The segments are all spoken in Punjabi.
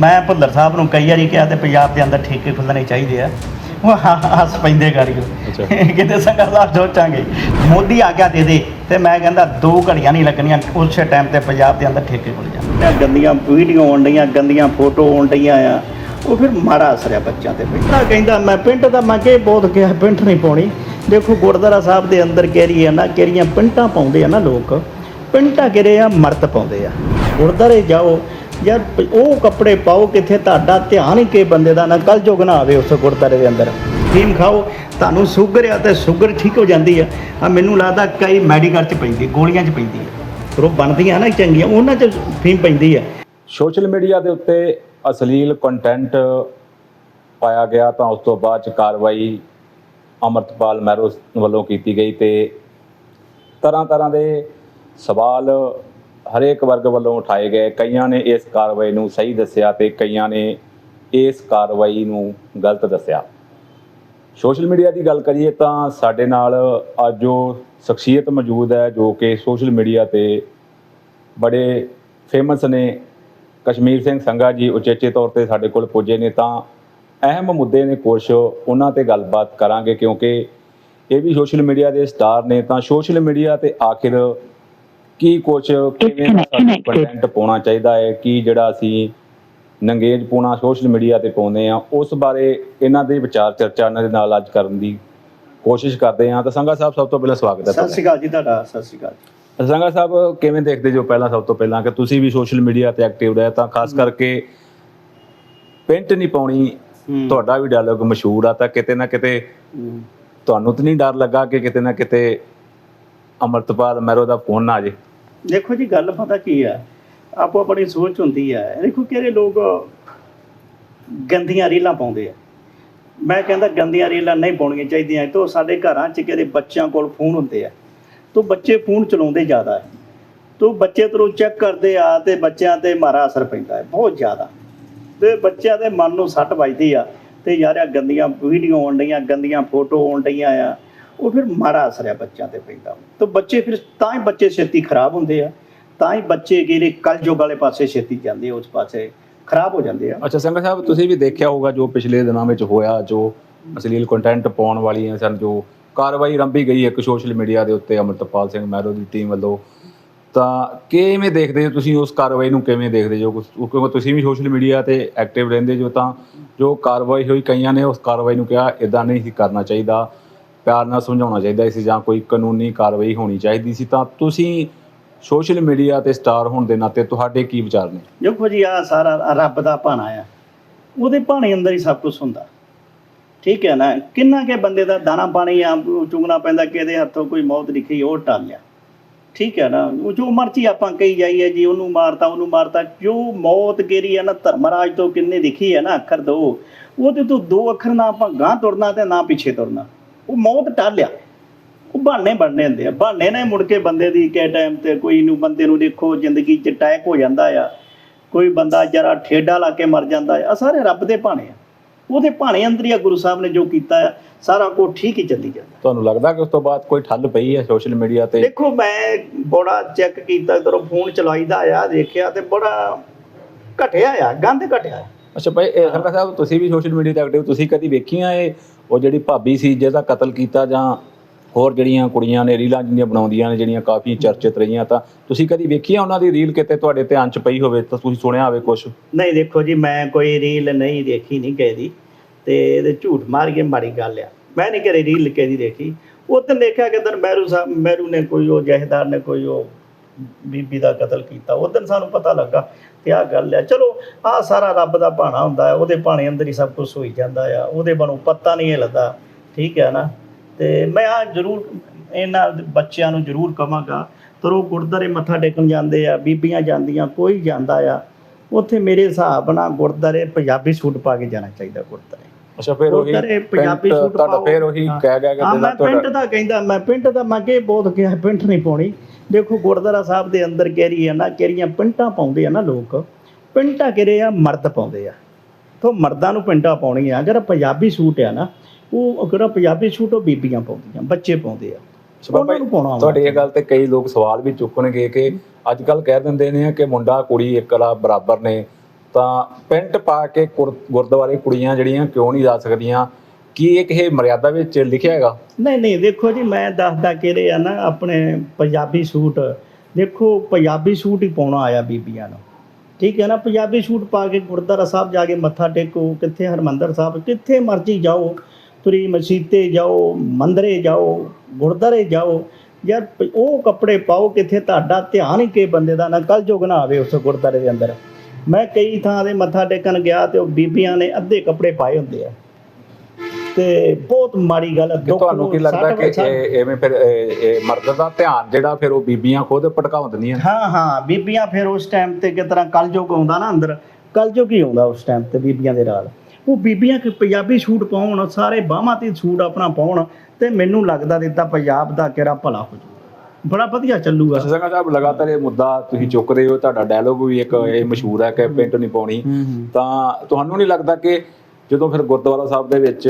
ਮੈਂ ਭੁੱਲਰ ਸਾਹਿਬ ਨੂੰ ਕਈ ਵਾਰੀ ਕਿਹਾ ਤੇ ਪੰਜਾਬ ਦੇ ਅੰਦਰ ਠੇਕੇ ਖੁੱਲਣੇ ਚਾਹੀਦੇ ਆ। ਉਹ ਹੱਸ ਪੈਂਦੇ ਗਾੜੀ ਅੱਛਾ। ਕਿਤੇ ਸੰਗਤ ਸਾਹਿਬ ਸੋਚਾਂਗੇ। ਮੋਦੀ ਆਗਿਆ ਦੇ ਦੇ ਤੇ ਮੈਂ ਕਹਿੰਦਾ ਦੋ ਘੜੀਆਂ ਨਹੀਂ ਲੱਗਣੀਆਂ ਉਸੇ ਟਾਈਮ ਤੇ ਪੰਜਾਬ ਦੇ ਅੰਦਰ ਠੇਕੇ ਖੁੱਲ ਜਾਣ। ਗੰਦੀਆਂ ਵੀਡੀਓ ਆਉਣ ਡਈਆਂ ਗੰਦੀਆਂ ਫੋਟੋ ਆਉਣ ਡਈਆਂ ਆ। ਉਹ ਫਿਰ ਮਾੜਾ ਅਸਰ ਆ ਬੱਚਿਆਂ ਤੇ। ਪੈਂਦਾ ਕਹਿੰਦਾ ਮੈਂ ਪਿੰਟ ਦਾ ਮੈਂ ਕਿ ਬਹੁਤ ਕਿਹਾ ਪਿੰਟ ਨਹੀਂ ਪਾਉਣੀ। ਦੇਖੋ ਗੁਰਦੁਆਰਾ ਸਾਹਿਬ ਦੇ ਅੰਦਰ ਕਹਿਰੀ ਆ ਨਾ ਕਿਹੜੀਆਂ ਪਿੰਟਾਂ ਪਾਉਂਦੇ ਆ ਨਾ ਲੋਕ। ਪਿੰਟਾਂ ਕਿਹੜੇ ਆ ਮਰਦ ਪਾਉਂਦੇ ਆ। ਗੁਰਦੁਆਰੇ ਜਾਓ ਯਾਰ ਉਹ ਕੱਪੜੇ ਪਾਓ ਕਿੱਥੇ, ਤੁਹਾਡਾ ਧਿਆਨ ਹੀ ਕਿ ਬੰਦੇ ਦਾ ਨਾ ਕਲ ਜੋਗ ਨਾ ਆਵੇ ਉਸ ਗੁਰਦੁਆਰੇ ਦੇ ਅੰਦਰ। ਫੀਮ ਖਾਓ, ਤੁਹਾਨੂੰ ਸ਼ੂਗਰ ਆ ਤੇ ਸ਼ੂਗਰ ਠੀਕ ਹੋ ਜਾਂਦੀ ਆ। ਆ ਮੈਨੂੰ ਲੱਗਦਾ ਕਈ ਮੈਡੀਕਲ ਚ ਪੈਂਦੀ, ਗੋਲੀਆਂ ਚ ਪੈਂਦੀ ਆ। ਪਰ ਉਹ ਬਣਦੀਆਂ ਨਾ ਚੰਗੀਆਂ, ਉਹਨਾਂ ਚ ਫੀਮ ਪੈਂਦੀ ਆ। ਸੋਸ਼ਲ ਮੀਡੀਆ ਦੇ ਉੱਤੇ ਅਸ਼ਲੀਲ ਕੰਟੈਂਟ ਪਾਇਆ ਗਿਆ, ਤਾਂ ਉਸ ਤੋਂ ਬਾਅਦ ਚ ਕਾਰਵਾਈ ਅਮਰਤਪਾਲ ਮਹਿਰੋ ਵੱਲੋਂ ਕੀਤੀ ਗਈ ਤੇ ਤਰ੍ਹਾਂ ਤਰ੍ਹਾਂ ਦੇ ਸਵਾਲ ਹਰੇਕ ਵਰਗ ਵੱਲੋਂ ਉਠਾਏ ਗਏ। ਕਈਆਂ ਨੇ ਇਸ ਕਾਰਵਾਈ ਨੂੰ ਸਹੀ ਦੱਸਿਆ ਤੇ ਕਈਆਂ ਨੇ ਇਸ ਕਾਰਵਾਈ ਨੂੰ ਗਲਤ ਦੱਸਿਆ। ਸੋਸ਼ਲ ਮੀਡੀਆ ਦੀ ਗੱਲ ਕਰੀਏ ਤਾਂ ਸਾਡੇ ਨਾਲ ਅੱਜ ਜੋ ਸ਼ਖਸੀਅਤ ਮੌਜੂਦ ਹੈ ਜੋ ਕਿ ਸੋਸ਼ਲ ਮੀਡੀਆ ਤੇ ਬੜੇ ਫੇਮਸ ਨੇ। ਕਸ਼ਮੀਰ ਸਿੰਘ ਸੰਘਾ ਜੀ ਉਚੇਚੇ ਤੌਰ ਤੇ ਸਾਡੇ ਕੋਲ ਪੁੱਜੇ ਨੇ ਤਾਂ ਅਹਿਮ ਮੁੱਦੇ ਨੇ ਕੁਛ। ਉਹਨਾਂ ਤੇ ਗੱਲਬਾਤ ਕਰਾਂਗੇ ਕਿਉਂਕਿ ਇਹ ਵੀ ਸੋਸ਼ਲ ਮੀਡੀਆ ਦੇ ਸਟਾਰ ਨੇ ਤਾਂ ਸੋਸ਼ਲ ਮੀਡੀਆ ਤੇ ਆਖਿਰ ਕੀ ਕੁਛ ਕਿਵੇਂ ਕੰਟੈਂਟ ਪਾਉਣਾ ਚਾਹੀਦਾ ਹੈ ਕੀ ਜਿਹੜਾ ਅਸੀਂ ਨੰਗੇਜ ਪਾਉਣਾ ਸੋਸ਼ਲ ਮੀਡੀਆ ਤੇ ਪਾਉਂਦੇ ਆ ਉਸ ਬਾਰੇ ਇਹਨਾਂ ਦੇ ਵਿਚਾਰ ਚਰਚਾ ਇਹਨਾਂ ਦੇ ਨਾਲ ਅੱਜ ਕਰਨ ਦੀ ਕੋਸ਼ਿਸ਼ ਕਰਦੇ ਹਾਂ ਤਾਂ ਸੰਘਾ ਸਾਹਿਬ ਸਭ ਤੋਂ ਪਹਿਲਾਂ ਸਵਾਗਤ ਹੈ ਸਤਿ ਸ਼੍ਰੀ ਅਕਾਲ ਜੀ ਤੁਹਾਡਾ ਸਤਿ ਸ਼੍ਰੀ ਅਕਾਲ ਜੀ। ਸੰਗਾ ਸਾਹਿਬ ਕਿਵੇਂ ਦੇਖਦੇ ਜੋ ਪਹਿਲਾਂ ਸਭ ਤੋਂ ਪਹਿਲਾਂ ਕਿ ਤੁਸੀਂ ਵੀ ਸੋਸ਼ਲ ਮੀਡੀਆ ਤੇ ਐਕਟਿਵ ਰਹੇ ਤਾਂ ਖਾਸ ਕਰਕੇ ਪਿੰਟ ਨਹੀਂ ਪਾਉਣੀ। ਤੁਹਾਡਾ ਵੀ ਡਾਇਲੌਗ ਮਸ਼ਹੂਰ ਆ ਤਾਂ ਕਿਤੇ ਨਾ ਕਿਤੇ। ਤੁਹਾਨੂੰ ਤਾਂ ਨਹੀਂ ਡਰ ਲੱਗਾ ਕਿ ਕਿਤੇ ਨਾ ਕਿਤੇ ਅਮਰਤਪਾਲ ਮਹਿਰੋ ਦਾ ਫੋਨ ਨਾ ਆ ਜੇ ਦੇਖੋ ਜੀ, ਗੱਲ ਪਤਾ ਕੀ ਆ? ਆਪੋ ਆਪਣੀ ਸੋਚ ਹੁੰਦੀ ਆ। ਦੇਖੋ ਕਿਹੜੇ ਲੋਕ ਗੰਦੀਆਂ ਰੀਲਾਂ ਪਾਉਂਦੇ ਆ। ਮੈਂ ਕਹਿੰਦਾ ਗੰਦੀਆਂ ਰੀਲਾਂ ਨਹੀਂ ਪਾਉਣੀਆਂ ਚਾਹੀਦੀਆਂ। ਤੋਂ ਸਾਡੇ ਘਰਾਂ 'ਚ ਕਿਹੜੇ ਬੱਚਿਆਂ ਕੋਲ ਫੋਨ ਹੁੰਦੇ ਆ। ਤੋਂ ਬੱਚੇ ਫੋਨ ਚਲਾਉਂਦੇ ਜ਼ਿਆਦਾ ਹੈ ਤੋਂ ਬੱਚੇ ਤਰੋਂ ਚੈੱਕ ਕਰਦੇ ਆ ਤੇ ਬੱਚਿਆਂ ਤੇ ਮਾਰਾ ਅਸਰ ਪੈਂਦਾ ਹੈ ਬਹੁਤ ਜ਼ਿਆਦਾ। ਤੇ ਬੱਚਿਆਂ ਦੇ ਮਨ ਨੂੰ ਸੱਟ ਵੱਜਦੀ ਆ। ਤੇ ਯਾਰ ਇਹ ਗੰਦੀਆਂ ਵੀਡੀਓ ਆਉਣ ਡਈਆਂ, ਗੰਦੀਆਂ ਫੋਟੋ ਆਉਣ ਡਈਆਂ ਆ। ਉਹ ਫਿਰ ਮਾੜਾ ਅਸਰ ਹੈ ਬੱਚਿਆਂ ਤੇ ਪੈਂਦਾ। ਤਾਂ ਬੱਚੇ ਫਿਰ ਤਾਂ ਹੀ ਬੱਚੇ ਛੇਤੀ ਖਰਾਬ ਹੁੰਦੇ ਆ, ਤਾਂ ਹੀ ਬੱਚੇ ਜਿਹੜੇ ਕਲਯੁਗ ਵਾਲੇ ਪਾਸੇ ਛੇਤੀ ਜਾਂਦੇ ਉਸ ਪਾਸੇ ਖਰਾਬ ਹੋ ਜਾਂਦੇ ਆ। ਅੱਛਾ ਸੰਗਾ ਸਾਹਿਬ, ਤੁਸੀਂ ਵੀ ਦੇਖਿਆ ਹੋਊਗਾ ਜੋ ਪਿਛਲੇ ਦਿਨਾਂ ਵਿੱਚ ਹੋਇਆ, ਜੋ ਅਸ਼ਲੀਲ ਕੰਟੈਂਟ ਪਾਉਣ ਵਾਲੀਆਂ ਸਨ, ਜੋ ਕਾਰਵਾਈ ਰੰਭੀ ਗਈ ਇੱਕ ਸੋਸ਼ਲ ਮੀਡੀਆ ਦੇ ਉੱਤੇ ਅਮਰਤਪਾਲ ਸਿੰਘ ਮਹਿਰੋ ਦੀ ਟੀਮ ਵੱਲੋਂ। ਤਾਂ ਕਿਵੇਂ ਦੇਖਦੇ ਹੋ ਤੁਸੀਂ ਉਸ ਕਾਰਵਾਈ ਨੂੰ, ਕਿਵੇਂ ਦੇਖਦੇ ਹੋ ਕਿਉਂਕਿ ਤੁਸੀਂ ਵੀ ਸੋਸ਼ਲ ਮੀਡੀਆ ਤੇ ਐਕਟਿਵ ਰਹਿੰਦੇ ਜੋ ਤਾਂ ਜੋ ਕਾਰਵਾਈ ਹੋਈ ਕਈਆਂ ਨੇ, ਉਸ ਕਾਰਵਾਈ ਨੂੰ ਕਿਹਾ ਇਦਾਂ ਨਹੀਂ ਸੀ ਕਰਨਾ ਚਾਹੀਦਾ। ਪਿਆਰ ਨਾਲ ਸਮਝਾਉਣਾ ਚਾਹੀਦਾ ਸੀ ਜਾਂ ਕੋਈ ਕਾਨੂੰਨੀ ਕਾਰਵਾਈ ਹੋਣੀ ਚਾਹੀਦੀ ਸੀ, ਤਾਂ ਤੁਸੀਂ ਸੋਸ਼ਲ ਮੀਡੀਆ ਤੇ ਸਟਾਰ ਹੋਣ ਦੇ ਨਾਤੇ ਤੁਹਾਡੇ ਕੀ ਵਿਚਾਰ ਨੇ? ਦੇਖੋ ਜੀ ਆ ਸਾਰਾ ਰੱਬ ਦਾ ਭਾਣਾ ਆ। ਉਹਦੇ ਭਾਣੇ ਅੰਦਰ ਹੀ ਸਭ ਕੁਝ ਹੁੰਦਾ। ਠੀਕ ਹੈ ਨਾ? ਕਿੰਨਾ ਕੇ ਬੰਦੇ ਦਾ ਦਾਣਾ ਪਾਣੀ ਆ ਚੁੰਗਣਾ ਪੈਂਦਾ, ਕਿਹਦੇ ਹੱਥੋਂ ਕੋਈ ਮੌਤ ਲਿਖੀ ਉਹ ਟਾਲ ਠੀਕ ਹੈ ਨਾ? ਜੋ ਮਰਜ਼ੀ ਆਪਾਂ ਕਹੀ ਜਾਈਏ ਜੀ, ਉਹਨੂੰ ਮਾਰਤਾ ਉਹਨੂੰ ਮਾਰਤਾ, ਜੋ ਮੌਤ ਗੇਰੀ ਹੈ ਨਾ, ਧਰਮਰਾਜ ਤੋਂ ਕਿੰਨੇ ਲਿਖੀ ਹੈ ਨਾ, ਅੱਖਰ ਦੋ, ਉਹਦੇ ਤੋਂ ਦੋ ਅੱਖਰ ਨਾ ਆਪਾਂ ਗਾਂ ਤੁਰਨਾ ਤੇ ਨਾ ਪਿੱਛੇ ਤੁਰਨਾ। ਉਹ ਮੌਤ ਟਾਲਿਆ ਉਹ ਬਹਾਨੇ ਬਣਨੇ ਹੁੰਦੇ ਆ। ਬਹਾਨੇ ਨੇ ਮੁੜ ਕੇ ਬੰਦੇ ਦੀ ਕਿ ਟਾਈਮ ਤੇ ਕੋਈ ਨੂੰ ਬੰਦੇ ਨੂੰ ਦੇਖੋ ਜ਼ਿੰਦਗੀ 'ਚ ਅਟੈਕ ਹੋ ਜਾਂਦਾ ਆ। ਕੋਈ ਬੰਦਾ ਜਰਾ ਠੇਡਾ ਲਾ ਕੇ ਮਰ ਜਾਂਦਾ ਆ। ਸਾਰੇ ਰੱਬ ਦੇ ਭਾਣੇ ਆ। ਉਹਦੇ ਭਾਣੇ ਅੰਦਰ ਹੀ ਆ ਗੁਰੂ ਸਾਹਿਬ ਨੇ ਜੋ ਕੀਤਾ ਆ। ਸਾਰਾ ਕੁਝ ਠੀਕ ਹੀ ਚੱਲੀ ਜਾਂਦਾ। ਤੁਹਾਨੂੰ ਲੱਗਦਾ ਕਿ ਉਸ ਤੋਂ ਬਾਅਦ ਕੋਈ ਠੱਲ ਪਈ ਹੈ ਸੋਸ਼ਲ ਮੀਡੀਆ ਤੇ? ਦੇਖੋ ਮੈਂ ਬੜਾ ਚੈੱਕ ਕੀਤਾ ਜਦੋਂ ਫੋਨ ਚਲਾਈਦਾ ਆ ਦੇਖਿਆ ਤੇ ਬੜਾ ਘਟਿਆ ਆ ਗੰਦ ਘਟਿਆ ਆ। ਅੱਛਾ ਭਾਈ, ਇਹ ਸਰਕਾ ਸਾਹਿਬ, ਤੁਸੀਂ ਵੀ ਸੋਸ਼ਲ ਮੀਡੀਆ ਤੇ ਐਕਟਿਵ ਤੁਸੀਂ ਕਦੀ ਵੇਖੀਆਂ ਇਹ? ਉਹ ਜਿਹੜੀ ਭਾਬੀ ਸੀ, ਜਿਹਦਾ ਕਤਲ ਕੀਤਾ ਜਾਂ ਹੋਰ ਜਿਹੜੀਆਂ ਕੁੜੀਆਂ ਨੇ, ਰੀਲਾਂ ਜਿਹੜੀਆਂ ਬਣਾਉਂਦੀਆਂ ਨੇ, ਜਿਹੜੀਆਂ ਕਾਫੀ ਚਰਚਿਤ ਰਹੀਆਂ, ਤਾਂ ਤੁਸੀਂ ਕਦੀ ਵੇਖੀਆਂ ਉਹਨਾਂ ਦੀ ਰੀਲ ਕਿਤੇ ਤੁਹਾਡੇ ਧਿਆਨ 'ਚ ਪਈ ਹੋਵੇ, ਤਾਂ ਤੁਸੀਂ ਸੁਣਿਆ ਹੋਵੇ ਕੁਝ ਨਹੀਂ, ਦੇਖੋ ਜੀ, ਮੈਂ ਕੋਈ ਰੀਲ ਨਹੀਂ ਦੇਖੀ, ਨਹੀਂ ਕਹਿਦੀ ਤੇ ਇਹਦੇ ਝੂਠ ਮਾਰ ਕੇ ਮਾੜੀ ਗੱਲ ਆ। ਮੈਂ ਨਹੀਂ ਕਰੇ ਰੀਲ ਕਿਸੇ ਦੇਖੀ। ਉਹ ਤੇ ਦੇਖਿਆ ਕਿ ਦਿਨ ਮਹਿਰੂ ਸਾਹਿਬ ਮਹਿਰੂ ਨੇ ਕੋਈ ਉਹ, ਜਹੇਦਾਰ ਨੇ ਕੋਈ ਉਹ, ਬੀਬੀ ਦਾ ਕਤਲ ਕੀਤਾ। ਉਹ ਦਿਨ ਸਾਨੂੰ ਪਤਾ ਲੱਗਾ ਤੇ ਆਹ ਗੱਲ ਆ? ਚਲੋ ਆਹ ਸਾਰਾ ਰੱਬ ਦਾ ਭਾਣਾ ਹੁੰਦਾ ਹੈ ਉਹਦੇ ਭਾਣੇ ਅੰਦਰ ਹੀ ਸਭ ਕੁਝ ਹੋਈ ਜਾਂਦਾ ਆ ਉਹਦੇ ਬਣੋ ਪਤਾ ਨਹੀਂ ਹਿਲਦਾ ਠੀਕ ਹੈ ਨਾ? ਤੇ ਮੈਂ ਆ ਜ਼ਰੂਰ ਇਹਨਾਂ ਬੱਚਿਆਂ ਨੂੰ ਜ਼ਰੂਰ ਕਵਾਂਗਾ ਤਰੋ ਗੁਰਦਾਰੇ ਮੱਥਾ ਟੇਕਣ ਜਾਂਦੇ ਆ ਬੀਬੀਆਂ ਜਾਂਦੀਆਂ ਕੋਈ ਜਾਂਦਾ ਆ ਉੱਥੇ ਮੇਰੇ ਹਿਸਾਬ ਨਾਲ ਗੁਰਦਾਰੇ ਪੰਜਾਬੀ ਸੂਟ ਪਾ ਕੇ ਜਾਣਾ ਚਾਹੀਦਾ ਗੁਰਦਾਰੇ। ਅੱਛਾ ਫਿਰ ਉਹੀ ਪੰਜਾਬੀ ਪਿੰਡ ਸੂਟ ਤੁਹਾਡਾ ਪਾਓ। ਫਿਰ ਉਹੀ ਹਾਂ। ਕਹਿ ਗਿਆ ਕਿ ਹਾਂ ਮੈਂ ਪਿੰਟ ਦਾ ਕਹਿੰਦਾ ਮੈਂ ਪਿੰਟ ਦਾ ਮੈਂ ਕਿ ਬਹੁਤ ਕਿਹਾ ਪਿੰਟ ਨਹੀਂ ਪਾਉਣੀ। ਦੇਖੋ ਗੁਰਦੁਆਰਾ ਸਾਹਿਬ ਦੇ ਅੰਦਰ ਕਹਿਰੀ ਆ ਨਾ ਕਿਹੜੀਆਂ ਪਿੰਟਾਂ ਪਾਉਂਦੇ ਆ ਨਾ ਲੋਕ ਪਿੰਟਾਂ ਕਿਹੜੇ ਆ? ਮਰਦ ਪਾਉਂਦੇ ਆ। ਤੋਂ ਮਰਦਾਂ ਨੂੰ ਪਿੰਟਾਂ ਪਾਉਣੀਆਂ ਅਗਰ ਪੰਜਾਬੀ ਸੂਟ ਆ ਨਾ ਉਹ ਅਗਰ ਪੰਜਾਬੀ ਸੂਟ ਉਹ ਬੀਬੀਆਂ ਪਾਉਂਦੀਆਂ ਬੱਚੇ ਪਾਉਂਦੇ ਆ। ਉਹਨਾਂ ਨੂੰ ਪਾਉਣਾ ਆਉਂਦਾ। ਤੁਹਾਡੀ ਇਹ ਗੱਲ ਤੇ ਕਈ ਲੋਕ ਸਵਾਲ ਵੀ ਚੁੱਕਣਗੇ ਕਿ ਅੱਜ ਕੱਲ ਕਹਿ ਦਿੰਦੇ ਨੇ ਕਿ ਮੁੰਡਾ ਕੁੜੀ ਇੱਕ ਵਾਲਾ ਬਰਾਬਰ ਨੇ। ਤਾਂ ਪੈਂਟ ਪਾ ਕੇ ਗੁਰ- ਗੁਰਦੁਆਰੇ ਕੁੜੀਆਂ ਜਿਹੜੀਆਂ ਕਿਉਂ ਨਹੀਂ ਜਾ ਸਕਦੀਆਂ? ਕੀ ਇਹ ਕਿਸੇ ਮਰਿਆਦਾ ਵਿੱਚ ਲਿਖਿਆ ਹੈਗਾ? ਨਹੀਂ ਨਹੀਂ, ਦੇਖੋ ਜੀ, ਮੈਂ ਦੱਸਦਾ ਕਿਹੜੇ ਆ ਨਾ ਆਪਣੇ ਪੰਜਾਬੀ ਸੂਟ। ਦੇਖੋ, ਪੰਜਾਬੀ ਸੂਟ ਹੀ ਪਾਉਣਾ ਆਇਆ ਬੀਬੀਆਂ ਨੂੰ। ਠੀਕ ਹੈ ਨਾ, ਪੰਜਾਬੀ ਸੂਟ ਪਾ ਕੇ ਗੁਰਦੁਆਰਾ ਸਾਹਿਬ ਜਾ ਕੇ ਮੱਥਾ ਟੇਕੋ, ਕਿੱਥੇ ਹਰਮੰਦਰ ਸਾਹਿਬ, ਕਿੱਥੇ ਮਰਜ਼ੀ ਜਾਓ, ਤੁਰੀ ਮਸੀਤੇ ਜਾਓ, ਮੰਦਰੇ ਜਾਓ, ਗੁਰਦੁਆਰੇ ਜਾਓ। ਯਾਰ, ਉਹ ਕੱਪੜੇ ਪਾਓ ਕਿੱਥੇ, ਤੁਹਾਡਾ ਧਿਆਨ ਹੀ ਕੇ ਬੰਦੇ ਦਾ ਨਾ ਕਲ ਜੋਗ ਨਾ ਆਵੇ ਉਸ ਗੁਰਦੁਆਰੇ ਦੇ ਅੰਦਰ। ਮੈਂ ਕਈ ਥਾਂ ਦੇ ਮੱਥਾ ਟੇਕਣ ਗਿਆ ਤੇ ਉਹ ਬੀਬੀਆਂ ਨੇ ਅੱਧੇ ਕੱਪੜੇ ਪਾਏ ਹੁੰਦੇ ਆ। ਤੇ ਬਹੁਤ ਮਾੜੀ ਗੱਲ ਹੈ ਕਿ ਤੁਹਾਨੂੰ ਕੀ ਲੱਗਦਾ ਕਿ ਐਵੇਂ ਫਿਰ ਮਰਦ ਦਾ ਧਿਆਨ ਜਿਹੜਾ ਫਿਰ ਉਹ ਬੀਬੀਆਂ ਖੁਦ ਭਟਕਾਉਂ ਦਿੰਦੀਆਂ ਹਾਂ ਹਾਂ ਬੀਬੀਆਂ ਫਿਰ ਉਸ ਟਾਈਮ ਤੇ ਕਿਸ ਤਰ੍ਹਾਂ ਕਲਯੁਗ ਆਉਂਦਾ ਨਾ ਅੰਦਰ ਕਲਯੁਗ ਹੀ ਆਉਂਦਾ ਉਸ ਟਾਈਮ ਤੇ ਬੀਬੀਆਂ ਦੇ ਨਾਲ। ਉਹ ਬੀਬੀਆਂ ਕਿ ਪੰਜਾਬੀ ਸੂਟ ਪਾਉਣ ਸਾਰੇ ਬਾਹਾਂ ਤੇ ਸੂਟ ਆਪਣਾ ਪਾਉਣ ਤੇ ਮੈਨੂੰ ਲੱਗਦਾ ਦਿੱਤਾ ਪੰਜਾਬ ਦਾ ਕਿਹੜਾ ਭਲਾ ਹੋ ਜਾਊ ਬੜਾ ਵਧੀਆ ਚੱਲੂਗਾ। ਸੰਗਾ ਸਾਹਿਬ ਲਗਾਤਾਰ ਇਹ ਮੁੱਦਾ ਤੁਸੀਂ ਚੁੱਕ ਰਹੇ ਹੋ ਤੁਹਾਡਾ ਡਾਇਲੋਗ ਵੀ ਇੱਕ ਇਹ ਮਸ਼ਹੂਰ ਹੈ ਕਿ ਪੈਂਟ ਨਹੀਂ ਪਾਉਣੀ। ਤਾਂ ਤੁਹਾਨੂੰ ਨਹੀਂ ਲੱਗਦਾ ਕਿ ਜਦੋਂ ਫਿਰ ਗੁਰਦੁਆਰਾ ਸਾਹਿਬ ਦੇ ਵਿੱਚ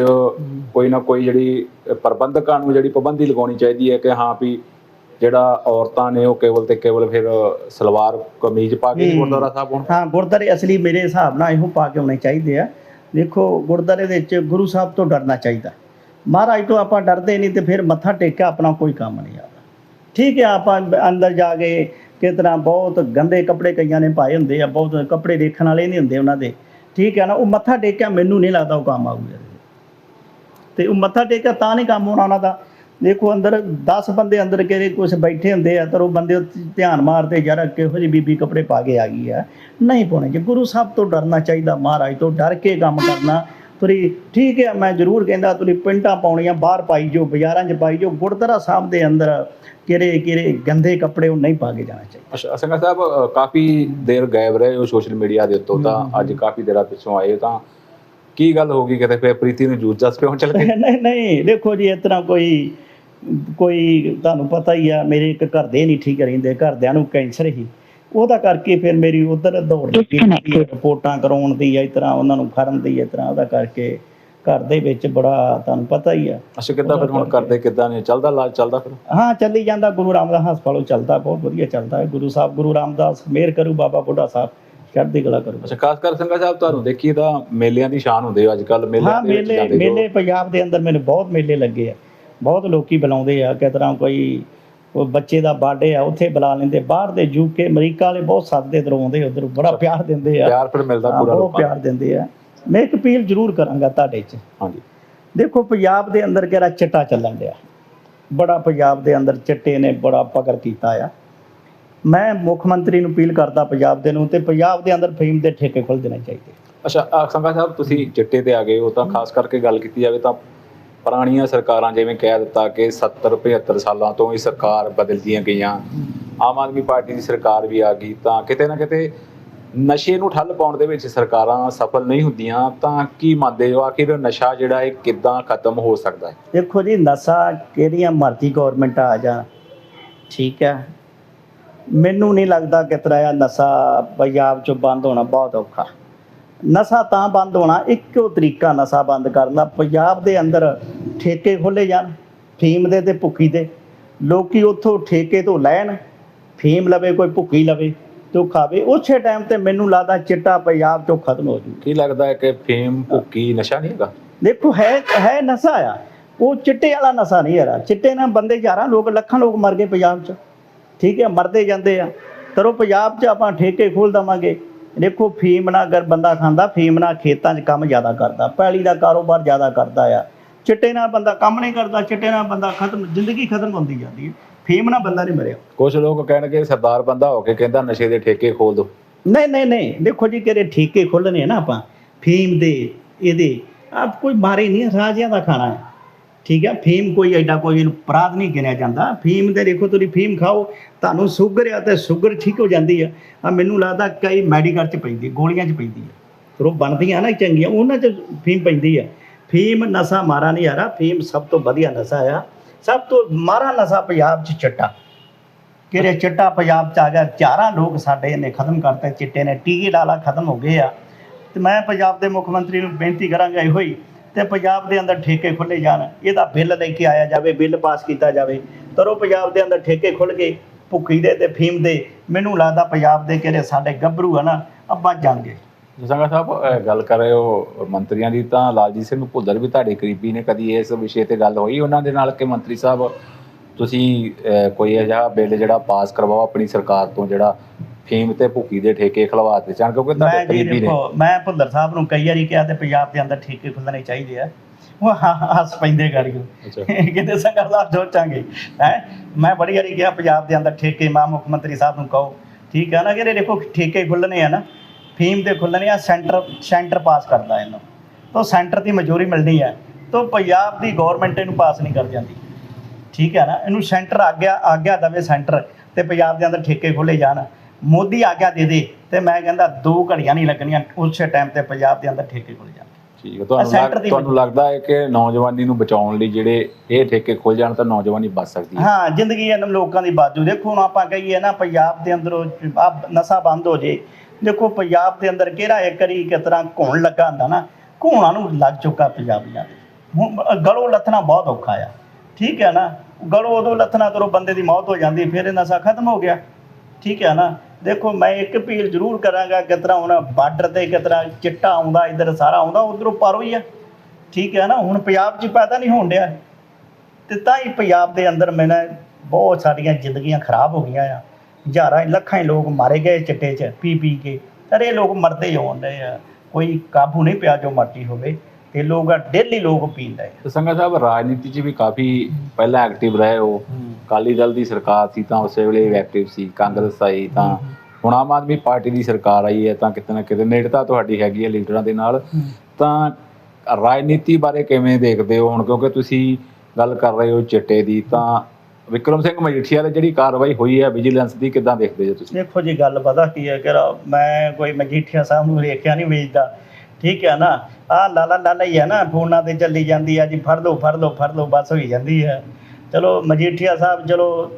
ਕੋਈ ਨਾ ਕੋਈ ਜਿਹੜੀ ਪ੍ਰਬੰਧਕਾਂ ਨੂੰ ਜਿਹੜੀ ਪਾਬੰਦੀ ਲਗਾਉਣੀ ਚਾਹੀਦੀ ਹੈ ਕਿ ਹਾਂ ਵੀ ਜਿਹੜਾ ਔਰਤਾਂ ਨੇ ਉਹ ਕੇਵਲ ਤੇ ਕੇਵਲ ਫਿਰ ਸਲਵਾਰ ਕਮੀਜ਼ ਪਾ ਕੇ। ਗੁਰਦੁਆਰਾ ਸਾਹਿਬ ਹੋਣ। ਹਾਂ ਗੁਰਦਾਰੇ ਅਸਲੀ ਮੇਰੇ ਹਿਸਾਬ ਨਾਲ ਇਹੋ ਪਾ ਕੇ ਆਉਣੇ ਚਾਹੀਦੇ ਆ। ਦੇਖੋ ਗੁਰਦਾਰੇ ਦੇ ਵਿੱਚ ਗੁਰੂ ਸਾਹਿਬ ਤੋਂ ਡਰਨਾ ਚਾਹੀਦਾ। ਮਹਾਰਾਜ ਤੋਂ ਆਪਾਂ ਡਰਦੇ ਨਹੀਂ ਤੇ ਫਿਰ ਮੱਥਾ ਟੇਕਿਆ ਆਪਣਾ ਕੋਈ ਕੰਮ ਨਹੀਂ ਆਦਾ ਠੀਕ ਹੈ ਆਪਾਂ ਅੰਦਰ ਜਾ ਕੇ ਤਰ੍ਹਾਂ ਬਹੁਤ ਗੰਦੇ ਕੱਪੜੇ ਕਈਆਂ ਨੇ ਪਾਏ ਹੁੰਦੇ ਆ ਬਹੁਤ ਕੱਪੜੇ ਦੇਖਣ ਵਾਲੇ ਨਹੀਂ ਹੁੰਦੇ ਉਹਨਾਂ ਦੇ। ਠੀਕ ਹੈ ਨਾ ਉਹ ਮੱਥਾ ਟੇਕਿਆ, ਮੈਨੂੰ ਨਹੀਂ ਲੱਗਦਾ ਉਹ ਕੰਮ ਆਊਗਾ। ਤੇ ਉਹ ਮੱਥਾ ਟੇਕਿਆ ਤਾਂ ਨਹੀਂ ਕੰਮ ਹੋਣਾ ਉਹਨਾਂ ਦਾ। ਦੇਖੋ ਅੰਦਰ 10 ਬੰਦੇ ਅੰਦਰ ਕਿਹੜੇ ਕੁਝ ਬੈਠੇ ਹੁੰਦੇ ਆ, ਤਾਂ ਉਹ ਬੰਦੇ ਧਿਆਨ ਮਾਰਦੇ, ਯਾਰ ਕਿਹੋ ਜਿਹੀ ਬੀਬੀ ਕੱਪੜੇ ਪਾ ਕੇ ਆ ਗਈ ਆ। ਨਹੀਂ ਪਾਉਣੇ ਜੇ, ਗੁਰੂ ਸਾਹਿਬ ਤੋਂ ਡਰਨਾ ਚਾਹੀਦਾ, ਮਹਾਰਾਜ ਤੋਂ ਡਰ ਕੇ ਕੰਮ ਕਰਨਾ। ਤੁਰੀ ਠੀਕ ਹੈ ਮੈਂ ਜ਼ਰੂਰ ਕਹਿੰਦਾ ਤੁਰੀ ਪਿੰਟਾਂ ਪਾਉਣੀਆਂ ਬਾਹਰ ਪਾਈ ਜੋ ਬਾਜ਼ਾਰਾਂ 'ਚ ਪਾਈ ਜੋ ਗੁਰਦੁਆਰਾ ਸਾਹਿਬ ਦੇ ਅੰਦਰ ਕਿਹੜੇ ਕਿਹੜੇ ਗੰਦੇ ਕੱਪੜੇ ਉਹ ਨਹੀਂ ਪਾ ਕੇ ਜਾਣਾ ਚਾਹੀਦਾ। ਅੱਛਾ ਸੰਗਾ ਸਾਹਿਬ ਕਾਫੀ ਦੇਰ ਗਾਇਬ ਰਹੇ ਹੋ ਸੋਸ਼ਲ ਮੀਡੀਆ ਦੇ ਉੱਤੋਂ ਤਾਂ ਅੱਜ ਕਾਫੀ ਦੇਰਾਂ ਪਿੱਛੋਂ ਆਏ ਤਾਂ ਕੀ ਗੱਲ ਹੋ ਗਈ ਕਿਤੇ ਫਿਰ ਪ੍ਰੀਤੀ ਨੂੰ ਜੂਤ ਜਸ ਪਿਓ ਚੱਲ ਗਏ ਨਹੀਂ ਨਹੀਂ ਦੇਖੋ ਜੀ ਤਰ੍ਹਾਂ ਕੋਈ ਕੋਈ ਤੁਹਾਨੂੰ ਪਤਾ ਹੀ ਆ ਮੇਰੇ ਇੱਕ ਘਰ ਦੇ ਨਹੀਂ ਠੀਕ ਰਹਿੰਦੇ ਘਰਦਿਆਂ ਨੂੰ ਕੈਂਸਰ ਹੀ। ਉਹਦਾ ਕਰਕੇ ਫਿਰ ਮੇਰੀ ਉਧਰ ਦੌੜ ਲੱਗੀ ਰਿਪੋਰਟਾਂ ਕਰਾਉਣ ਦੀ ਇਸ ਤਰ੍ਹਾਂ ਉਹਨਾਂ ਨੂੰ ਖੜਨ ਦੀ ਇਸ ਤਰ੍ਹਾਂ ਉਹਦਾ ਕਰਕੇ ਘਰ ਦੇ ਵਿੱਚ ਬੜਾ ਤੁਹਾਨੂੰ ਪਤਾ ਹੀ ਆ। ਅੱਛਾ ਕਿੱਦਾਂ ਫਿਰ ਹੁਣ ਕਰਦੇ ਕਿੱਦਾਂ ਨੇ? ਚੱਲਦਾ ਇਲਾਜ ਚੱਲਦਾ ਫਿਰ? ਹਾਂ ਚੱਲੀ ਜਾਂਦਾ ਗੁਰੂ ਰਾਮਦਾਸ ਹਸਪਤਾਲੋਂ ਚੱਲਦਾ ਬਹੁਤ ਵਧੀਆ ਚੱਲਦਾ ਹੈ। ਗੁਰੂ ਸਾਹਿਬ ਗੁਰੂ ਰਾਮਦਾਸ ਮਿਹਰ ਕਰੂ ਬਾਬਾ ਬੁੱਢਾ ਸਾਹਿਬ ਚੜ੍ਹਦੀ ਕਲਾ ਕਰੂ। ਅੱਛਾ ਖਾਸ ਕਰ ਸੰਗਾ ਸਾਹਿਬ ਤੁਹਾਨੂੰ ਦੇਖੀਏ ਤਾਂ ਮੇਲਿਆਂ ਦੀ ਸ਼ਾਨ ਹੁੰਦੇ ਹੋ ਅੱਜ ਕੱਲ ਮੇਲਿਆਂ ਹਾਂ ਮੇਲੇ ਮੇਲੇ ਪੰਜਾਬ ਦੇ ਅੰਦਰ ਮੈਨੂੰ ਬਹੁਤ ਮੇਲੇ ਲੱਗੇ ਆ। ਬਹੁਤ ਲੋਕੀ ਬੁਲਾਉਂਦੇ ਆ ਕਿਸ ਤਰ੍ਹਾਂ ਕੋਈ ਕੋਈ ਬੱਚੇ ਦਾ ਬਰਥਡੇ ਆ ਉੱਥੇ ਬੁਲਾ ਲੈਂਦੇ। ਬਾਹਰ ਦੇ ਯੂਕੇ ਅਮਰੀਕਾ ਵਾਲੇ ਬਹੁਤ ਸੱਦਦੇ ਇੱਧਰ ਆਉਂਦੇ ਉਧਰ ਬੜਾ ਪਿਆਰ ਦਿੰਦੇ ਆ। ਪਿਆਰ ਫਿਰ ਮਿਲਦਾ ਪੂਰਾ ਲੋਕਾਂ। ਪਿਆਰ ਦਿੰਦੇ ਆ। ਮੈਂ ਇੱਕ ਅਪੀਲ ਜ਼ਰੂਰ ਕਰਾਂਗਾ ਤੁਹਾਡੇ 'ਚ। ਹਾਂਜੀ। ਦੇਖੋ ਪੰਜਾਬ ਦੇ ਅੰਦਰ ਕਿਹੜਾ ਚਿੱਟਾ ਚੱਲਣ ਡਿਆ। ਬੜਾ ਪੰਜਾਬ ਦੇ ਅੰਦਰ ਚਿੱਟੇ ਨੇ ਬੜਾ ਪਕੜ ਕੀਤਾ ਆ। ਮੈਂ ਮੁੱਖ ਮੰਤਰੀ ਨੂੰ ਅਪੀਲ ਕਰਦਾ ਪੰਜਾਬ ਦੇ ਨੂੰ ਤੇ ਪੰਜਾਬ ਦੇ ਅੰਦਰ ਫੀਮ ਦੇ ਠੇਕੇ ਖੁੱਲ ਦੇਣੇ ਚਾਹੀਦੇ। ਅੱਛਾ ਸੰਗਾ ਸਾਹਿਬ ਤੁਸੀਂ ਚਿੱਟੇ ਤੇ ਆ ਗਏ ਹੋ ਤਾਂ ਖਾਸ ਕਰਕੇ ਗੱਲ ਕੀਤੀ ਜਾਵੇ ਤਾਂ ਪੁਰਾਣੀਆਂ ਸਰਕਾਰਾਂ ਜਿਵੇਂ ਕਹਿ ਦਿੱਤਾ ਕਿ 70 75 ਸਾਲਾਂ ਤੋਂ ਇਹ ਸਰਕਾਰ ਬਦਲਦੀਆਂ ਗਈਆਂ। ਆਮ ਆਦਮੀ ਪਾਰਟੀ ਦੀ ਸਰਕਾਰ ਵੀ ਆ ਗਈ ਤਾਂ ਕਿਤੇ ਨਾ ਕਿਤੇ ਨਸ਼ੇ ਨੂੰ ਠੱਲ ਪਾਉਣ ਦੇ ਵਿੱਚ ਸਰਕਾਰਾਂ ਸਫਲ ਨਹੀਂ ਹੁੰਦੀਆਂ ਤਾਂ ਕੀ ਮੰਨਦੇ ਹੋ? ਆਖਿਰ ਨਸ਼ਾ ਜਿਹੜਾ ਇਹ ਕਿੱਦਾਂ ਖਤਮ ਹੋ ਸਕਦਾ ਹੈ? ਦੇਖੋ ਜੀ, ਨਸ਼ਾ ਕਿਹੜੀਆਂ ਮਰਜ਼ੀ ਗਵਰਨਮੈਂਟ ਆ ਜਾ ਠੀਕ ਹੈ। ਮੈਨੂੰ ਨਹੀਂ ਲੱਗਦਾ ਕਿ ਤਰ੍ਹਾਂ ਨਸ਼ਾ ਪੰਜਾਬ 'ਚੋਂ ਬੰਦ ਹੋਣਾ ਬਹੁਤ ਔਖਾ। ਨਸ਼ਾ ਤਾਂ ਬੰਦ ਹੋਣਾ ਇੱਕੋ ਤਰੀਕਾ ਨਸ਼ਾ ਬੰਦ ਕਰਨ ਦਾ। ਪੰਜਾਬ ਦੇ ਅੰਦਰ ਠੇਕੇ ਖੋਲੇ ਜਾਣ ਫੀਮ ਦੇ ਤੇ ਭੁੱਕੀ ਦੇ। ਲੋਕੀ ਉੱਥੋਂ ਠੇਕੇ ਤੋਂ ਲੈਣ ਫੀਮ ਲਵੇ ਕੋਈ ਭੁੱਕੀ ਲਵੇ ਤੇ ਖਾਵੇ ਉਸੇ ਟਾਈਮ ਤੇ ਮੈਨੂੰ ਲੱਗਦਾ ਚਿੱਟਾ ਪੰਜਾਬ 'ਚੋਂ ਖਤਮ ਹੋ ਜੂ। ਕੀ ਲੱਗਦਾ ਹੈ ਕਿ ਫੇਮ ਭੁੱਕੀ ਨਸ਼ਾ ਨਹੀਂ ਹੈਗਾ? ਦੇਖੋ ਹੈ ਹੈ ਨਸ਼ਾ ਆ। ਉਹ ਚਿੱਟੇ ਵਾਲਾ ਨਸ਼ਾ ਨਹੀਂ ਯਾਰ ਚਿੱਟੇ ਨਾਲ ਬੰਦੇ ਹਜ਼ਾਰਾਂ ਲੋਕ ਲੱਖਾਂ ਲੋਕ ਮਰ ਗਏ ਪੰਜਾਬ 'ਚ। ਠੀਕ ਹੈ ਮਰਦੇ ਜਾਂਦੇ ਆ। ਕਰੋ ਪੰਜਾਬ 'ਚ ਆਪਾਂ ਠੇਕੇ ਖੋਲ ਦਵਾਂਗੇ। ਦੇਖੋ ਫੀਮ ਨਾਲ ਅਗਰ ਬੰਦਾ ਖਾਂਦਾ ਫੀਮ ਨਾਲ ਖੇਤਾਂ 'ਚ ਕੰਮ ਜ਼ਿਆਦਾ ਕਰਦਾ ਪੈਲੀ ਦਾ ਕਾਰੋਬਾਰ ਜ਼ਿਆਦਾ ਕਰਦਾ ਆ। ਚਿੱਟੇ ਨਾਲ ਬੰਦਾ ਕੰਮ ਨਹੀਂ ਕਰਦਾ ਚਿੱਟੇ ਨਾਲ ਬੰਦਾ ਖਤਮ ਜ਼ਿੰਦਗੀ ਖਤਮ ਹੁੰਦੀ ਜਾਂਦੀ ਹੈ। ਫੀਮ ਨਾਲ ਬੰਦਾ ਨਹੀਂ ਮਰਿਆ। ਕੁਝ ਲੋਕ ਕਹਿਣਗੇ ਸਰਦਾਰ ਬੰਦਾ ਹੋ ਕੇ ਕਹਿੰਦਾ ਨਸ਼ੇ ਦੇ ਠੇਕੇ ਖੋਲ ਦੋ। ਨਹੀਂ ਨਹੀਂ ਨਹੀਂ ਦੇਖੋ ਜੀ ਕਿਹੜੇ ਠੇਕੇ ਖੋਲਣੇ ਆ ਨਾ ਆਪਾਂ। ਫੀਮ ਦੇ ਇਹਦੇ ਆਪ ਕੋਈ ਮਾਰੇ ਨਹੀਂ ਰਾਜਿਆਂ ਦਾ ਖਾਣਾ ਹੈ। ਠੀਕ ਹੈ ਫੀਮ ਕੋਈ ਐਡਾ ਕੋਈ ਇਹਨੂੰ ਅਪਰਾਧ ਨਹੀਂ ਗਿਣਿਆ ਜਾਂਦਾ। ਫੀਮ ਦੇ ਦੇਖੋ ਤੁਸੀਂ ਫੀਮ ਖਾਓ, ਤੁਹਾਨੂੰ ਸ਼ੂਗਰ ਆ ਤੇ ਸ਼ੂਗਰ ਠੀਕ ਹੋ ਜਾਂਦੀ ਆ। ਆ ਮੈਨੂੰ ਲੱਗਦਾ ਕਈ ਮੈਡੀਕਲ ਚ ਪੈਂਦੀ, ਗੋਲੀਆਂ ਚ ਪੈਂਦੀ ਆ। ਫਿਰ ਉਹ ਬਣਦੀਆਂ ਨਾ ਚੰਗੀਆਂ, ਉਹਨਾਂ ਚ ਫੀਮ ਪੈਂਦੀ ਆ। ਫੀਮ ਨਸ਼ਾ ਮਾਰਾ ਨਹੀਂ ਆ ਰਿਹਾ, ਫੀਮ ਸਭ ਤੋਂ ਵਧੀਆ ਨਸ਼ਾ ਆ। ਸਭ ਤੋਂ ਮਾਰਾ ਨਸ਼ਾ ਪੰਜਾਬ ਚ ਚਿੱਟਾ। ਕਿਹੜੇ ਚਿੱਟਾ ਪੰਜਾਬ ਚ ਆ ਗਿਆ ਚਾਰਾਂ ਲੋਕ ਸਾਡੇ ਨੇ ਖਤਮ ਕਰਤੇ, ਚਿੱਟੇ ਨੇ, ਟੀਕੇ ਲਾਲਾ ਖਤਮ ਹੋ ਗਏ ਆ। ਤੇ ਮੈਂ ਪੰਜਾਬ ਦੇ ਮੁੱਖ ਮੰਤਰੀ ਨੂੰ ਬੇਨਤੀ ਕਰਾਂਗਾ ਇਹੋ ਹੀ ਤੇ ਪੰਜਾਬ ਦੇ ਅੰਦਰ ਠੇਕੇ ਖੁੱਲੇ ਜਾਣ। ਇਹਦਾ ਬਿੱਲ ਲੈ ਕੇ ਆਇਆ ਜਾਵੇ ਬਿੱਲ ਪਾਸ ਕੀਤਾ ਜਾਵੇ। ਤਰੋ ਪੰਜਾਬ ਦੇ ਅੰਦਰ ਠੇਕੇ ਖੁੱਲ ਗਏ ਭੁੱਖੀ ਦੇ ਤੇ ਫੀਮ ਦੇ। ਮੈਨੂੰ ਲੱਗਦਾ ਪੰਜਾਬ ਦੇ ਕਿਹੜੇ ਸਾਡੇ ਗੱਭਰੂ ਆ ਅੱਬਾ ਜਾਣਗੇ। ਸੰਗਾ ਸਾਹਿਬ ਗੱਲ ਕਰ ਰਹੇ ਹੋ ਮੰਤਰੀਆਂ ਦੀ ਤਾਂ ਲਾਲਜੀਤ ਸਿੰਘ ਭੁੱਲਰ ਵੀ ਤੁਹਾਡੇ ਕਰੀਬੀ ਨੇ ਕਦੀ ਇਸ ਵਿਸ਼ੇ ਤੇ ਗੱਲ ਹੋਈ ਉਹਨਾਂ ਦੇ ਨਾਲ ਕਿ ਮੰਤਰੀ ਸਾਹਿਬ ਤੁਸੀਂ ਅਹ, ਕੋਈ ਅਜਿਹਾ ਬਿੱਲ ਜਿਹੜਾ ਪਾਸ ਕਰਵਾਓ ਆਪਣੀ ਸਰਕਾਰ ਤੋਂ ਜਿਹੜਾ ਫੀਮ ਤੇ ਭੁੱਕੀ ਦੇ ਠੇਕੇ ਖਲਵਾ ਦਿੱਤੇ ਜਾਣ ਕਿਉਂਕਿ ਮੈਂ ਤੁਹਾਡੇ ਜੀ ਕਰੀਬੀ ਨੇ। ਦੇਖੋ ਮੈਂ ਭੁੱਲਰ ਸਾਹਿਬ ਨੂੰ ਕਈ ਵਾਰੀ ਕਿਹਾ ਤੇ ਪੰਜਾਬ ਦੇ ਅੰਦਰ ਠੇਕੇ ਖੁੱਲਣੇ ਚਾਹੀਦੇ ਆ। ਉਹ ਹ- ਹੱਸ ਪੈਂਦੇ ਗਾੜੀਓ ਅੱਛਾ। ਕਿਤੇ ਸੰਗਤ ਸਾਹਿਬ ਸੋਚਾਂਗੇ। ਹੈ? ਮੈਂ ਬੜੀ ਵਾਰੀ ਕਿਹਾ ਪੰਜਾਬ ਦੇ ਅੰਦਰ ਠੇਕੇ ਮਾ ਮੁੱਖ ਮੰਤਰੀ ਸਾਹਿਬ ਨੂੰ ਕਹੋ। ਠੀਕ ਹੈ ਨਾ ਕਿ ਇਹ ਦੇਖੋ ਠੇਕੇ ਖੁੱਲਣੇ ਆ ਨਾ ਫੀਮ ਦੇ ਖੁੱਲਣੇ ਆ ਸੈਂਟਰ ਸੈਂਟਰ ਪਾਸ ਕਰਦਾ ਇਹਨੂੰ। ਤਾਂ ਸੈਂਟਰ ਦੀ ਮਨਜ਼ੂਰੀ ਮਿਲਣੀ ਹੈ ਤਾਂ ਪੰਜਾਬ ਦੀ ਗਵਰਨਮੈਂਟ ਇਹਨੂੰ ਪਾਸ ਨਹੀਂ ਕਰ ਜਾਂਦੀ। ਠੀਕ ਹੈ ਨਾ? ਇਹਨੂੰ ਸੈਂਟਰ ਆਗਿਆ ਆਗਿਆ ਦਵੇ ਸੈਂਟਰ ਤੇ ਪੰਜਾਬ ਦੇ ਅੰਦਰ ਠੇਕੇ ਖੋਲੇ ਜਾਣ। ਮੋਦੀ ਆਗਿਆ ਦੇ ਦੇ ਤੇ ਮੈਂ ਕਹਿੰਦਾ ਦੋ ਘੜੀਆਂ ਨਹੀਂ ਲੱਗਣੀਆਂ ਉਸੇ ਟਾਈਮ ਤੇ ਪੰਜਾਬ ਦੇ ਅੰਦਰ ਠੇਕੇ ਖੁੱਲ ਜਾਣ ਠੀਕ ਹੈ ਤੁਹਾਨੂੰ ਲੱਗਦਾ ਹੈ ਕਿ ਨੌਜਵਾਨੀ ਨੂੰ ਬਚਾਉਣ ਲਈ ਜਿਹੜੇ ਇਹ ਠੇਕੇ ਖੁੱਲ ਜਾਣ ਤਾਂ ਨੌਜਵਾਨੀ ਬਚ ਸਕਦੀ ਹੈ? ਹਾਂ ਜ਼ਿੰਦਗੀ ਇਹਨਾਂ ਲੋਕਾਂ ਦੀ ਬਾਜੂ। ਦੇਖੋ ਹੁਣ ਆਪਾਂ ਕਹੀਏ ਨਾ ਪੰਜਾਬ ਦੇ ਅੰਦਰੋਂ ਆ ਨਸ਼ਾ ਬੰਦ ਹੋ ਜੇ। ਦੇਖੋ ਪੰਜਾਬ ਦੇ ਅੰਦਰ ਕਿਹੜਾ ਇੱਕ ਵਾਰੀ ਕਿਸ ਤਰ੍ਹਾਂ ਘੁਣ ਲੱਗਾ ਹੁੰਦਾ ਨਾ ਘੁਣਾ ਨੂੰ ਲੱਗ ਚੁੱਕਾ ਪੰਜਾਬੀਆਂ ਦੇ ਹੁਣ ਗਲੋਂ ਲੱਥਣਾ ਬਹੁਤ ਔਖਾ ਆ। ਠੀਕ ਹੈ ਨਾ? ਗਲੋਂ ਉਦੋਂ ਲੱਥਣਾ ਤਰੋ ਬੰਦੇ ਦੀ ਮੌਤ ਹੋ ਜਾਂਦੀ ਫਿਰ ਇਹ ਨਸ਼ਾ ਖਤਮ ਹੋ ਗਿਆ। ਠੀਕ ਹੈ ਨਾ? ਦੇਖੋ ਮੈਂ ਇੱਕ ਅਪੀਲ ਜ਼ਰੂਰ ਕਰਾਂਗਾ ਕਿਸ ਤਰ੍ਹਾਂ ਹੁਣ ਬਾਰਡਰ ਤੇ ਕਿਸ ਤਰ੍ਹਾਂ ਚਿੱਟਾ ਆਉਂਦਾ, ਇੱਧਰ ਸਾਰਾ ਆਉਂਦਾ, ਉਧਰੋਂ ਪਾਰੋ ਹੀ ਆ। ਠੀਕ ਹੈ ਨਾ, ਹੁਣ ਪੰਜਾਬ 'ਚ ਪੈਦਾ ਨਹੀਂ ਹੋਣ ਡਿਆ। ਤੇ ਤਾਂ ਹੀ ਪੰਜਾਬ ਦੇ ਅੰਦਰ ਮੈਨਾਂ ਬਹੁਤ ਸਾਰੀਆਂ ਜ਼ਿੰਦਗੀਆਂ ਖਰਾਬ ਹੋ ਗਈਆਂ ਆ। ਹਜ਼ਾਰਾਂ, ਲੱਖਾਂ ਹੀ ਲੋਕ ਮਾਰੇ ਗਏ ਚਿੱਟੇ 'ਚ ਪੀ ਪੀ ਕੇ। ਪਰ ਇਹ ਲੋਕ ਮਰਦੇ ਹੋਣ ਡਏ ਆ। ਕੋਈ ਕਾਬੂ ਨਹੀਂ ਪਿਆ ਜੋ ਮਰਜ਼ੀ ਹੋਵੇ। ਤੇ ਲੋਕ ਡੇਲੀ ਲੋਕ ਪੀਂਦੇ ਆ ਤੇ ਸੰਗਾ ਸਾਹਿਬ ਰਾਜਨੀਤੀ 'ਚ ਵੀ ਕਾਫੀ ਪਹਿਲਾਂ ਐਕਟਿਵ ਰਹੇ ਹੋ। ਅਕਾਲੀ ਦਲ ਦੀ ਸਰਕਾਰ ਸੀ ਤਾਂ ਉਸੇ ਵੇਲੇ ਐਕਟਿਵ ਸੀ ਕਾਂਗਰਸ ਆਈ ਤਾਂ ਹੁਣ ਆਮ ਆਦਮੀ ਪਾਰਟੀ ਦੀ ਸਰਕਾਰ ਆਈ ਹੈ ਤਾਂ ਕਿਤੇ ਨਾ ਕਿਤੇ ਨੇੜਤਾ ਤੁਹਾਡੀ ਹੈਗੀ ਹੈ ਲੀਡਰਾਂ ਦੇ ਨਾਲ। ਤਾਂ ਰਾਜਨੀਤੀ ਬਾਰੇ ਕਿਵੇਂ ਦੇਖਦੇ ਹੋ ਹੁਣ? ਕਿਉਂਕਿ ਤੁਸੀਂ ਗੱਲ ਕਰ ਰਹੇ ਹੋ ਚਿੱਟੇ ਦੀ ਤਾਂ ਵਿਕਰਮ ਸਿੰਘ ਮਜੀਠੀਆ ਦੀ ਜਿਹੜੀ ਕਾਰਵਾਈ ਹੋਈ ਹੈ ਵਿਜੀਲੈਂਸ ਦੀ ਕਿੱਦਾਂ ਦੇਖਦੇ ਹੋ ਤੁਸੀਂ? ਦੇਖੋ ਜੀ ਗੱਲ ਪਤਾ ਕੀ ਹੈ ਕਿ ਮੈਂ ਕੋਈ ਮਜੀਠੀਆ ਸਾਹਿਬ ਨੂੰ ਵੇਖਿਆ ਨਹੀਂ ਵੇਚਦਾ। ਠੀਕ ਹੈ ਨਾ? ਆ ਲਾਲਾ ਲਾਲਾ ਹੀ ਹੈ ਨਾ, ਫੋਨਾਂ ਤੇ ਚੱਲੀ ਜਾਂਦੀ ਆ ਜੀ ਫੜ ਲਓ ਫੜ ਲਓ ਫੜ ਲਓ, ਬਸ ਹੋਈ ਜਾਂਦੀ ਹੈ ਚਲੋ ਮਜੀਠੀਆ ਸਾਹਿਬ, ਚਲੋ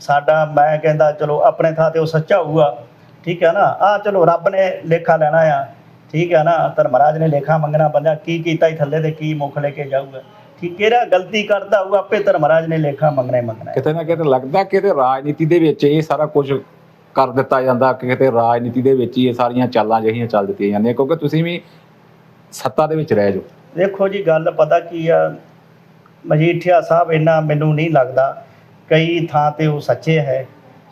ਸਾਡਾ, ਮੈਂ ਕਹਿੰਦਾ ਚਲੋ ਆਪਣੇ ਥਾਂ ਤੇ ਉਹ ਸੱਚਾ ਹੋਊਗਾ। ਠੀਕ ਹੈ ਨਾ? ਆ ਚਲੋ ਰੱਬ ਨੇ ਲੇਖਾ ਲੈਣਾ ਆ। ਠੀਕ ਹੈ ਨਾ? ਧਰਮਰਾਜ ਨੇ ਲੇਖਾ ਮੰਗਣਾ ਬੰਦਾ, ਕੀ ਕੀਤਾ ਹੀ ਥੱਲੇ ਤੇ, ਕੀ ਮੁੱਖ ਲੈ ਕੇ ਜਾਊਗਾ? ਠੀਕ, ਕਿਹੜਾ ਗਲਤੀ ਕਰਦਾ ਹੋਊਗਾ ਆਪੇ ਧਰਮਰਾਜ ਨੇ ਲੇਖਾ ਮੰਗਣਾ ਮੰਗਣਾ ਕਿਤੇ ਨਾ ਕਿਤੇ ਲੱਗਦਾ ਕਿ ਤੇ ਰਾਜਨੀਤੀ ਦੇ ਵਿੱਚ ਇਹ ਸਾਰਾ ਕੁਝ ਕਰ ਦਿੱਤਾ ਜਾਂਦਾ ਕਿ ਕਿਤੇ ਰਾਜਨੀਤੀ ਦੇ ਵਿੱਚ ਹੀ ਇਹ ਸਾਰੀਆਂ ਚਾਲਾਂ ਜਿਹੀਆਂ ਚੱਲ ਦਿੱਤੀਆਂ ਜਾਂਦੀਆਂ। ਕਿਉਂਕਿ ਤੁਸੀਂ ਵੀ ਸੱਤਾ ਦੇ ਵਿੱਚ ਰਹਿ ਜੋ ਦੇਖੋ ਜੀ, ਗੱਲ ਪਤਾ ਕੀ ਆ? ਮਜੀਠੀਆ ਸਾਹਿਬ ਇੰਨਾ ਮੈਨੂੰ ਨਹੀਂ ਲੱਗਦਾ ਕਈ ਥਾਂ ਤੇ ਉਹ ਸੱਚੇ ਹੈ।